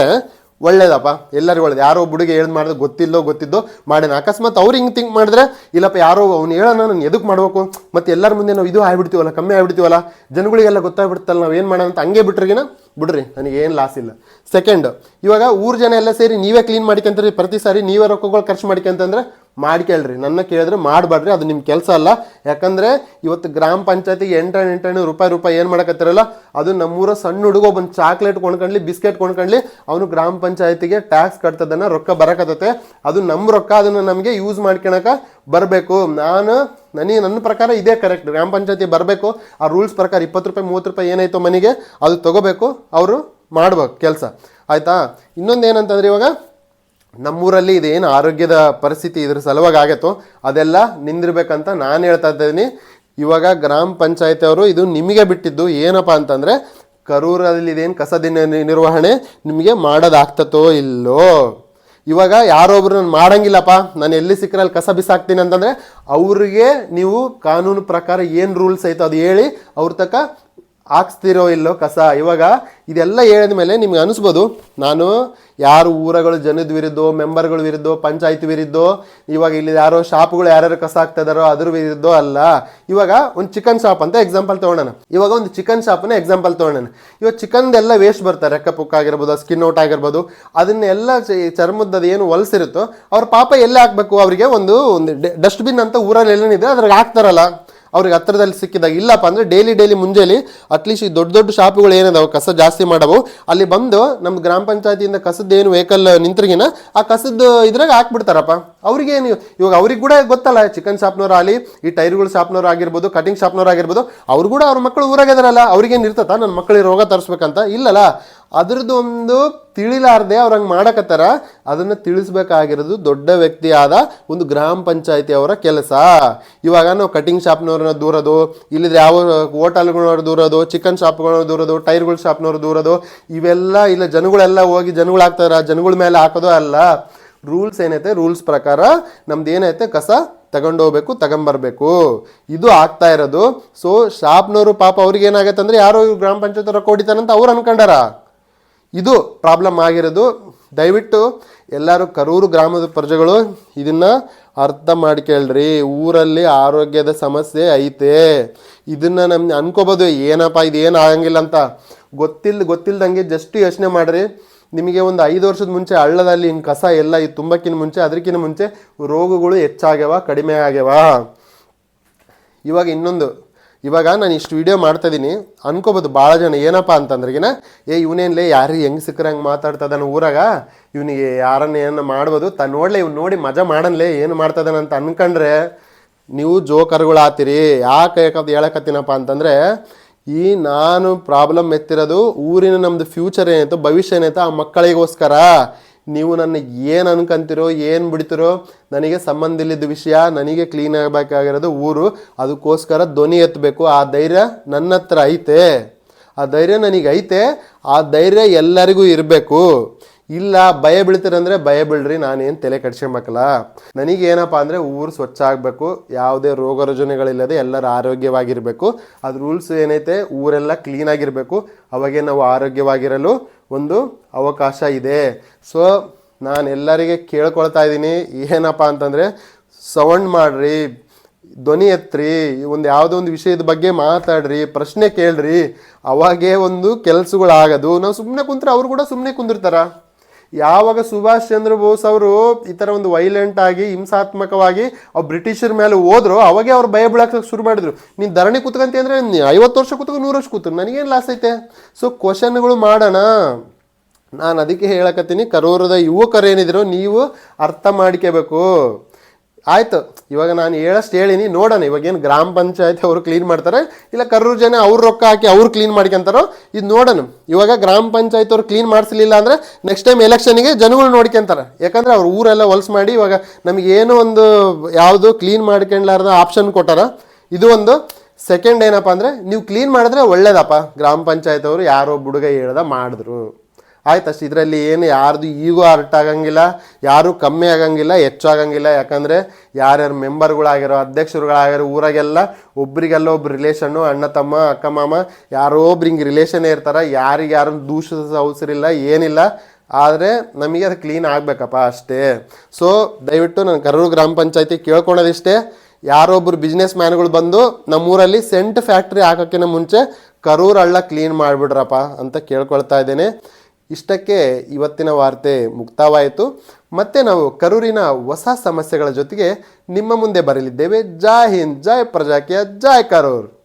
ಒಳ್ಳೇದಪ್ಪ. ಎಲ್ಲರಿಗೂ ಒಳ್ಳೇದು. ಯಾರೋ ಬುಡುಗೆ ಹೇಳ್ದು ಮಾಡಿದ್ರೆ ಗೊತ್ತಿಲ್ಲೋ ಗೊತ್ತಿದ್ದೋ ಮಾಡೋಣ ಅಕಸ್ಮಾತ್ ಅವ್ರು ಹಿಂಗೆ ಥಿಂಕ್ ಮಾಡಿದ್ರೆ, ಇಲ್ಲಪ್ಪ, ಯಾರೋ ಅವ್ನು ಹೇಳೋಣ, ನಾನು ಎದಕ್ಕೆ ಮಾಡಬೇಕು? ಮತ್ತು ಎಲ್ಲರ ಮುಂದೆ ನಾವು ಇದು ಆಗ್ಬಿಡ್ತೀವಲ್ಲ, ಕಮ್ಮಿ ಆಗ್ಬಿಡ್ತೀವಲ್ಲ, ಜನಗಳಿಗೆಲ್ಲ ಗೊತ್ತಾಗ್ಬಿಡ್ತಲ್ಲ, ನಾವು ಏನು ಮಾಡೋಣ ಅಂತ ಹಂಗೆ ಬಿಟ್ರಿಗಿನ, ಬಿಡ್ರಿ, ನನಗೆ ಏನು ಲಾಸ್ ಇಲ್ಲ. ಸೆಕೆಂಡ್ ಇವಾಗ ಊರು ಜನ ಎಲ್ಲ ಸೇರಿ ನೀವೇ ಕ್ಲೀನ್ ಮಾಡ್ಕೊಂತೀರಿ, ಪ್ರತಿ ಸಾರಿ ನೀವೇ ರೊಕ್ಕಗಳು ಖರ್ಚು ಮಾಡ್ಕೊಂತಂದ್ರೆ ಮಾಡ್ಕೇಳ್ರಿ ನನ್ನ ಕೇಳಿದ್ರೆ ಮಾಡಬೇಡ್ರಿ ಅದು ನಿಮ್ಮ ಕೆಲಸ ಅಲ್ಲ. ಯಾಕಂದರೆ ಇವತ್ತು ಗ್ರಾಮ ಪಂಚಾಯತಿ ಎಂಟು ಎಂಟು ರೂಪಾಯಿ ರೂಪಾಯಿ ಏನು ಮಾಡಕತ್ತಿರಲ್ಲ, ಅದು ನಮ್ಮೂರ ಸಣ್ಣ ಹುಡುಗ ಒಂದು ಚಾಕ್ಲೇಟ್ ಕೊಂಡ್ಕೊಂಡ್ಲಿ ಬಿಸ್ಕೆಟ್ ಕೊಂಡ್ಕೊಂಡ್ಲಿ ಅವನು ಗ್ರಾಮ ಪಂಚಾಯತಿಗೆ ಟ್ಯಾಕ್ಸ್ ಕಟ್ತದನ್ನು ರೊಕ್ಕ ಬರಕತ್ತತೆ. ಅದು ನಮ್ಮ ರೊಕ್ಕ, ಅದನ್ನು ನಮಗೆ ಯೂಸ್ ಮಾಡ್ಕೊಳಕ ಬರಬೇಕು. ನಾನು ನನಗೆ ನನ್ನ ಪ್ರಕಾರ ಇದೇ ಕರೆಕ್ಟ್ ಗ್ರಾಮ ಪಂಚಾಯತಿ ಬರಬೇಕು, ಆ ರೂಲ್ಸ್ ಪ್ರಕಾರ ಇಪ್ಪತ್ತು ರೂಪಾಯಿ, ಮೂವತ್ತು ರೂಪಾಯಿ ಏನಾಯ್ತು ಮನೆಗೆ, ಅದು ತಗೋಬೇಕು, ಅವರು ಮಾಡ್ಬೇಕು ಕೆಲಸ. ಆಯಿತಾ? ಇನ್ನೊಂದು ಏನಂತಂದ್ರೆ ಇವಾಗ ನಮ್ಮೂರಲ್ಲಿ ಇದೇನು ಆರೋಗ್ಯದ ಪರಿಸ್ಥಿತಿ ಇದ್ರ ಸಲುವಾಗಿ ಆಗತ್ತೋ ಅದೆಲ್ಲ ನಿಂದಿರ್ಬೇಕಂತ ನಾನು ಹೇಳ್ತಾ ಇದ್ದೀನಿ. ಇವಾಗ ಗ್ರಾಮ ಪಂಚಾಯತಿ ಅವರು ಇದು ನಿಮಗೆ ಬಿಟ್ಟಿದ್ದು ಏನಪ್ಪ ಅಂತಂದರೆ ಕರೂರಲ್ಲಿ ಇದೇನು ಕಸ ದಿನ ನಿರ್ವಹಣೆ ನಿಮಗೆ ಮಾಡೋದಾಗ್ತತೋ ಇಲ್ಲೋ? ಇವಾಗ ಯಾರೊಬ್ರು ನಾನು ಮಾಡಂಗಿಲ್ಲಪ್ಪ, ನಾನು ಎಲ್ಲಿ ಸಿಕ್ಕರೆ ಅಲ್ಲಿ ಕಸ ಬಿಸಾಕ್ತೀನಿ ಅಂತಂದರೆ ಅವ್ರಿಗೆ ನೀವು ಕಾನೂನು ಪ್ರಕಾರ ಏನು ರೂಲ್ಸ್ ಐತೋ ಅದು ಹೇಳಿ ಅವ್ರ ತಕ್ಕ ಹಾಕ್ಸ್ತಿರೋ ಇಲ್ಲೋ ಕಸ? ಇವಾಗ ಇದೆಲ್ಲ ಹೇಳಿದ ಮೇಲೆ ನಿಮ್ಗೆ ಅನಿಸ್ಬೋದು. ನಾನು ಯಾರು ಊರಗಳು, ಜನದ ವಿರುದ್ಧ, ಮೆಂಬರ್ಗಳ ವಿರುದ್ಧ, ಪಂಚಾಯತ್ ವಿರುದ್ಧ, ಇವಾಗ ಇಲ್ಲಿ ಯಾರೋ ಶಾಪ್ಗಳು ಯಾರ್ಯಾರು ಕಸ ಹಾಕ್ತಾ ಇದಾರೋ ಅದ್ರ ವಿರುದ್ಧೋ ಅಲ್ಲ. ಇವಾಗ ಒಂದು ಚಿಕನ್ ಶಾಪ್ ಅಂತ ಎಕ್ಸಾಂಪಲ್ ತೊಗೊಳೋಣ ಇವಾಗ ಒಂದು ಚಿಕನ್ ಶಾಪ್ನ ಎಕ್ಸಾಂಪಲ್ ತೊಗೊಳೋಣ ಇವಾಗ ಚಿಕನ್ದೆಲ್ಲ ವೇಸ್ಟ್ ಬರ್ತಾರೆ. ರೆಕ್ಕ ಪುಕ್ಕ ಆಗಿರ್ಬೋದು ಸ್ಕಿನ್ ಔಟ್ ಆಗಿರ್ಬೋದು. ಅದನ್ನೆಲ್ಲ ಚರ್ಮದ ಏನು ಹೊಲಸಿರುತ್ತೋ ಅವ್ರ ಪಾಪ ಎಲ್ಲೇ ಹಾಕ್ಬೇಕು? ಅವರಿಗೆ ಒಂದು ಒಂದು ಡಸ್ಟ್ಬಿನ್ ಅಂತ ಊರಲ್ಲಿ ಏನೇನಿದೆ ಅದ್ರಾಗ ಹಾಕ್ತಾರಲ್ಲ. ಅವ್ರಿಗೆ ಹತ್ತಿರದಲ್ಲಿ ಸಿಕ್ಕಿದಾಗ, ಇಲ್ಲಪ್ಪ ಅಂದ್ರೆ ಡೈಲಿ ಡೈಲಿ ಮುಂಜಾನೆ ಅಟ್ಲೀಸ್ಟ್ ಈ ದೊಡ್ಡ ದೊಡ್ಡ ಶಾಪ್ಗಳು ಏನಿದಾವೆ, ಕಸ ಜಾಸ್ತಿ ಮಾಡವು. ಅಲ್ಲಿ ಬಂದು ನಮ್ಮ ಗ್ರಾಮ ಪಂಚಾಯತಿಯಿಂದ ಕಸದ ಏನು ವೆಹಿಕಲ್ ನಿಂತ್ರಿಗಿನ ಆ ಕಸದ ಇದ್ರಾಗ ಹಾಕ್ಬಿಡ್ತಾರಪ್ಪ. ಅವ್ರಿಗೆ ಏನು, ಇವಾಗ ಅವ್ರಿಗೆ ಕೂಡ ಗೊತ್ತಲ್ಲ ಚಿಕನ್ ಶಾಪ್ನವ್ರು ಆಗಲಿ ಈ ಟೈರ್ಗಳು ಶಾಪ್ನವ್ರು ಆಗಿರ್ಬೋದು ಕಟಿಂಗ್ ಶಾಪ್ನವ್ರು ಆಗಿರ್ಬೋದು ಅವ್ರು ಕೂಡ ಅವ್ರ ಮಕ್ಕಳು ಊರಾಗಿದಾರಲ್ಲ ಅವ್ರಿಗೇನು ಇರ್ತತ ನನ್ನ ಮಕ್ಕಳಿಗೆ ರೋಗ ತರಿಸ್ಬೇಕಂತ ಇಲ್ಲಲ್ಲ. ಅದ್ರದ್ದು ಒಂದು ತಿಳಿಲಾರ್ದೆ ಅವ್ರು ಹಂಗೆ ಮಾಡಕತ್ತಾರ. ಅದನ್ನು ತಿಳಿಸ್ಬೇಕಾಗಿರೋದು ದೊಡ್ಡ ವ್ಯಕ್ತಿಯಾದ ಒಂದು ಗ್ರಾಮ ಪಂಚಾಯತಿ ಅವರ ಕೆಲಸ. ಇವಾಗ ನಾವು ಕಟಿಂಗ್ ಶಾಪ್ನವ್ರನ್ನ ದೂರೋದು, ಇಲ್ಲಿದ್ರೆ ಯಾವ ಹೋಟೆಲ್ಗಳವ್ರು ದೂರೋದು ಚಿಕನ್ ಶಾಪ್ಗಳವ್ರು ದೂರೋದು ಟೈರ್ಗಳ ಶಾಪ್ನವ್ರು ದೂರೋದು, ಇವೆಲ್ಲ ಇಲ್ಲ, ಜನಗಳೆಲ್ಲ ಹೋಗಿ ಜನಗಳಾಗ್ತಾರ, ಜನಗಳ ಮೇಲೆ ಹಾಕೋದು ಅಲ್ಲ. ರೂಲ್ಸ್ ಏನೈತೆ? ರೂಲ್ಸ್ ಪ್ರಕಾರ ನಮ್ದು ಏನೈತೆ? ಕಸ ತಗೊಂಡೋಗ್ಬೇಕು, ತಗೊಂಬರ್ಬೇಕು. ಇದು ಆಗ್ತಾ ಇರೋದು. ಸೊ ಶಾಪ್ನವರು ಪಾಪ ಅವ್ರಿಗೆ ಏನಾಗತ್ತೆ ಅಂದ್ರೆ ಯಾರೋ ಇವ್ರು ಗ್ರಾಮ ಪಂಚಾಯತ್ ರೊಕ್ಕ ಹೊಡಿತಾರಂತ ಅವ್ರು ಅನ್ಕೊಂಡಾರ. ಇದು ಪ್ರಾಬ್ಲಮ್ ಆಗಿರೋದು. ದಯವಿಟ್ಟು ಎಲ್ಲರೂ ಕರೂರು ಗ್ರಾಮದ ಪ್ರಜೆಗಳು ಇದನ್ನ ಅರ್ಥ ಮಾಡ್ಕೇಳ್ರಿ ಊರಲ್ಲಿ ಆರೋಗ್ಯದ ಸಮಸ್ಯೆ ಐತೆ. ಇದನ್ನ ನಮ್ಗೆ ಅನ್ಕೋಬೋದು. ಏನಪ್ಪ ಏನು ಆಗಂಗಿಲ್ಲ ಅಂತ. ಗೊತ್ತಿಲ್ಲ ಗೊತ್ತಿಲ್ದಂಗೆ ಜಸ್ಟ್ ಯೋಚನೆ ಮಾಡ್ರಿ. ನಿಮಗೆ ಒಂದು ಐದು ವರ್ಷದ ಮುಂಚೆ ಹಳ್ಳದಲ್ಲಿ ಹಿಂಗೆ ಕಸ ಎಲ್ಲ ಇದು ತುಂಬಕ್ಕಿಂತ ಮುಂಚೆ ಅದಕ್ಕಿಂತ ಮುಂಚೆ ರೋಗಗಳು ಹೆಚ್ಚಾಗ್ಯವ, ಕಡಿಮೆ ಆಗ್ಯಾವ. ಇವಾಗ ಇನ್ನೊಂದು, ಇವಾಗ ನಾನು ಇಷ್ಟು ವಿಡಿಯೋ ಮಾಡ್ತಾ ಇದ್ದೀನಿ ಅನ್ಕೋಬೋದು ಭಾಳ ಜನ ಏನಪ್ಪ ಅಂತಂದ್ರಿಗಿನ ಏ ಇವನೇನ್ಲೇ ಯಾರು ಹೆಂಗೆ ಸಿಕ್ಕರೆ ಹಂಗೆ ಮಾತಾಡ್ತದಾನ ಊರಾಗ? ಇವನಿಗೆ ಯಾರನ್ನ ಏನು ಮಾಡ್ಬೋದು? ತ ನೋಡ್ಲೆ ಇವ್ನು ನೋಡಿ ಮಜಾ ಮಾಡನ್ಲೇ ಏನು ಮಾಡ್ತದಾನ ಅಂತ ಅನ್ಕೊಂಡ್ರೆ, ನೀವು ಜೋಕರ್ಗಳು ಆತೀರಿ ಯಾಕೆ ಹೇಳಕತ್ತೀನಪ್ಪ ಅಂತಂದರೆ ಈ ನಾನು ಪ್ರಾಬ್ಲಮ್ ಎತ್ತಿರೋದು ಊರಿನ ನಮ್ಮದು ಫ್ಯೂಚರ್ ಏನಾಯ್ತು ಭವಿಷ್ಯ ಏನಾಯ್ತು ಆ ಮಕ್ಕಳಿಗೋಸ್ಕರ. ನೀವು ನನ್ನ ಏನು ಅನ್ಕೊಂತಿರೋ, ಏನು ಬಿಡ್ತಿರೋ, ನನಗೆ ಸಂಬಂಧ ಇಲ್ಲದ ವಿಷಯ, ನನಗೆ ಕ್ಲೀನ್ ಆಗಬೇಕಾಗಿರೋದು ಊರು, ಅದಕ್ಕೋಸ್ಕರ ಧ್ವನಿ ಎತ್ತಬೇಕು. ಆ ಧೈರ್ಯ ನನ್ನ ಹತ್ರ ಐತೆ. ಆ ಧೈರ್ಯ ನನಗೆ ಐತೆ ಆ ಧೈರ್ಯ ಎಲ್ಲರಿಗೂ ಇರಬೇಕು. ಇಲ್ಲ, ಭಯ ಬೀಳ್ತೀರಂದ್ರೆ ಭಯ ಬೀಳ್ರಿ, ನಾನೇನು ತಲೆ ಕೆಡ್ಸ್ಕೊಂಬೇಕಲ್ಲ. ನನಗೆ ಏನಪ್ಪ ಅಂದರೆ ಊರು ಸ್ವಚ್ಛ ಆಗಬೇಕು, ಯಾವುದೇ ರೋಗ ರುಜಿನಗಳಿಲ್ಲದೆ ಎಲ್ಲರೂ ಆರೋಗ್ಯವಾಗಿರಬೇಕು. ಅದು ರೂಲ್ಸ್ ಏನೈತೆ, ಊರೆಲ್ಲ ಕ್ಲೀನಾಗಿರಬೇಕು ಅವಾಗೇ ನಾವು ಆರೋಗ್ಯವಾಗಿರಲು ಒಂದು ಅವಕಾಶ ಇದೆ. ಸೊ ನಾನು ಎಲ್ಲರಿಗೆ ಕೇಳ್ಕೊಳ್ತಾ ಇದ್ದೀನಿ, ಏನಪ್ಪ ಅಂತಂದರೆ ಸೌಂಡ್ ಮಾಡ್ರಿ, ಧ್ವನಿ ಎತ್ರಿ, ಒಂದು ಯಾವುದೋ ಒಂದು ವಿಷಯದ ಬಗ್ಗೆ ಮಾತಾಡ್ರಿ, ಪ್ರಶ್ನೆ ಕೇಳ್ರಿ. ಅವಾಗೇ ಒಂದು ಕೆಲಸಗಳಾಗದು. ನಾವು ಸುಮ್ಮನೆ ಕುಂತ್ರೆ ಅವ್ರು ಕೂಡ ಸುಮ್ಮನೆ ಕುಂದಿರ್ತಾರ. ಯಾವಾಗ ಸುಭಾಷ್ ಚಂದ್ರ ಬೋಸ್ ಅವರು ಈ ಥರ ಒಂದು ವೈಲೆಂಟ್ ಆಗಿ, ಹಿಂಸಾತ್ಮಕವಾಗಿ ಅವ್ರು ಬ್ರಿಟಿಷರ ಮೇಲೆ ಹೋದ್ರು, ಅವಾಗೆ ಅವ್ರು ಭಯ ಬೀಳಕ್ಕೆ ಶುರು ಮಾಡಿದ್ರು. ನೀನು ಧರಣಿ ಕೂತ್ಕಂತಿ ಅಂದರೆ ಐವತ್ತು ವರ್ಷ ಕೂತ್ಕ, ನೂರು ವರ್ಷ ಕೂತು ನನಗೇನು ಲಾಸ್ ಐತೆ? ಸೊ ಕ್ವಶನ್ಗಳು ಮಾಡೋಣ. ನಾನು ಅದಕ್ಕೆ ಹೇಳಕತ್ತೀನಿ, ಕರೂರದ ಯುವಕರೇನಿದ್ರು ನೀವು ಅರ್ಥ ಮಾಡ್ಕೋಬೇಕು. ಆಯ್ತು, ಇವಾಗ ನಾನು ಹೇಳಷ್ಟು ಹೇಳಿನಿ, ನೋಡೋಣ ಇವಾಗ ಏನು ಗ್ರಾಮ ಪಂಚಾಯತ್ ಅವರು ಕ್ಲೀನ್ ಮಾಡ್ತಾರೆ, ಇಲ್ಲ ಕರೂರು ಜನ ಅವ್ರ ರೊಕ್ಕ ಹಾಕಿ ಅವ್ರು ಕ್ಲೀನ್ ಮಾಡ್ಕೊಂತಾರೋ, ಇದು ನೋಡೋಣ. ಇವಾಗ ಗ್ರಾಮ ಪಂಚಾಯತ್ ಅವ್ರು ಕ್ಲೀನ್ ಮಾಡಿಸ್ಲಿಲ್ಲ ಅಂದ್ರೆ ನೆಕ್ಸ್ಟ್ ಟೈಮ್ ಎಲೆಕ್ಷನ್ಗೆ ಜನಗಳು ನೋಡ್ಕೊಂತಾರೆ. ಯಾಕಂದ್ರೆ ಅವ್ರ ಊರೆಲ್ಲ ಹೊಲ್ಸ್ ಮಾಡಿ, ಇವಾಗ ನಮಗೆ ಏನೋ ಒಂದು ಯಾವುದು ಕ್ಲೀನ್ ಮಾಡ್ಕೊಂಡ್ಲಾರ್ದ ಆಪ್ಷನ್ ಕೊಟ್ಟಾರ, ಇದು ಒಂದು. ಸೆಕೆಂಡ್ ಏನಪ್ಪ ಅಂದರೆ, ನೀವು ಕ್ಲೀನ್ ಮಾಡಿದ್ರೆ ಒಳ್ಳೇದಪ್ಪ. ಗ್ರಾಮ ಪಂಚಾಯತ್ ಅವರು ಯಾರೋ ಬುಡುಗ ಹೇಳ್ದ ಮಾಡಿದ್ರು. ಆಯ್ತಷ್ಟು ಇದರಲ್ಲಿ ಏನು ಯಾರ್ದು ಈಗೂ ಅರ್ಟ್ ಆಗಂಗಿಲ್ಲ, ಯಾರೂ ಕಮ್ಮಿ ಆಗಂಗಿಲ್ಲ, ಹೆಚ್ಚು ಆಗಂಗಿಲ್ಲ. ಯಾಕಂದರೆ ಯಾರ್ಯಾರು ಮೆಂಬರ್ಗಳಾಗಿರೋ, ಅಧ್ಯಕ್ಷರುಗಳಾಗಿರೋ ಊರಾಗೆಲ್ಲ ಒಬ್ರಿಗೆಲ್ಲ ಒಬ್ಬ ರಿಲೇಷನ್ನು ಅಣ್ಣ, ತಮ್ಮ, ಅಕ್ಕ, ಮಾಮ, ಯಾರೋ ಒಬ್ರು ಹಿಂಗೆ ರಿಲೇಷನ್ನೇ ಇರ್ತಾರೆ, ಯಾರಿಗೆ ಯಾರು ದೂಷಿಸೋ ಅವಸರಿಲ್ಲ, ಏನಿಲ್ಲ. ಆದರೆ ನಮಗೆ ಅದು ಕ್ಲೀನ್ ಆಗಬೇಕಪ್ಪ ಅಷ್ಟೇ. ಸೊ ದಯವಿಟ್ಟು ನಾನು ಕರೂರು ಗ್ರಾಮ ಪಂಚಾಯತಿ ಕೇಳ್ಕೊಳೋದಿಷ್ಟೇ ಯಾರೊಬ್ಬರು ಬಿಸ್ನೆಸ್ ಮ್ಯಾನ್ಗಳು ಬಂದು ನಮ್ಮೂರಲ್ಲಿ ಸೆಂಟ್ ಫ್ಯಾಕ್ಟ್ರಿ ಹಾಕೋಕ್ಕಿಂತ ಮುಂಚೆ ಕರೂರು ಹಳ್ಳ ಕ್ಲೀನ್ ಮಾಡಿಬಿಡ್ರಪ್ಪ ಅಂತ ಕೇಳ್ಕೊಳ್ತಾ ಇದ್ದೇನೆ. ಇಷ್ಟಕ್ಕೆ ಇವತ್ತಿನ ವಾರ್ತೆ ಮುಕ್ತಾವಾಯಿತು. ಮತ್ತೆ ನಾವು ಕರೂರಿನ ಹೊಸ ಸಮಸ್ಯೆಗಳ ಜೊತೆಗೆ ನಿಮ್ಮ ಮುಂದೆ ಬರಲಿದ್ದೇವೆ. ಜೈ ಹಿಂದ್, ಜೈ ಪ್ರಜಾಕಿಯ, ಜೈ ಕರೂರ್.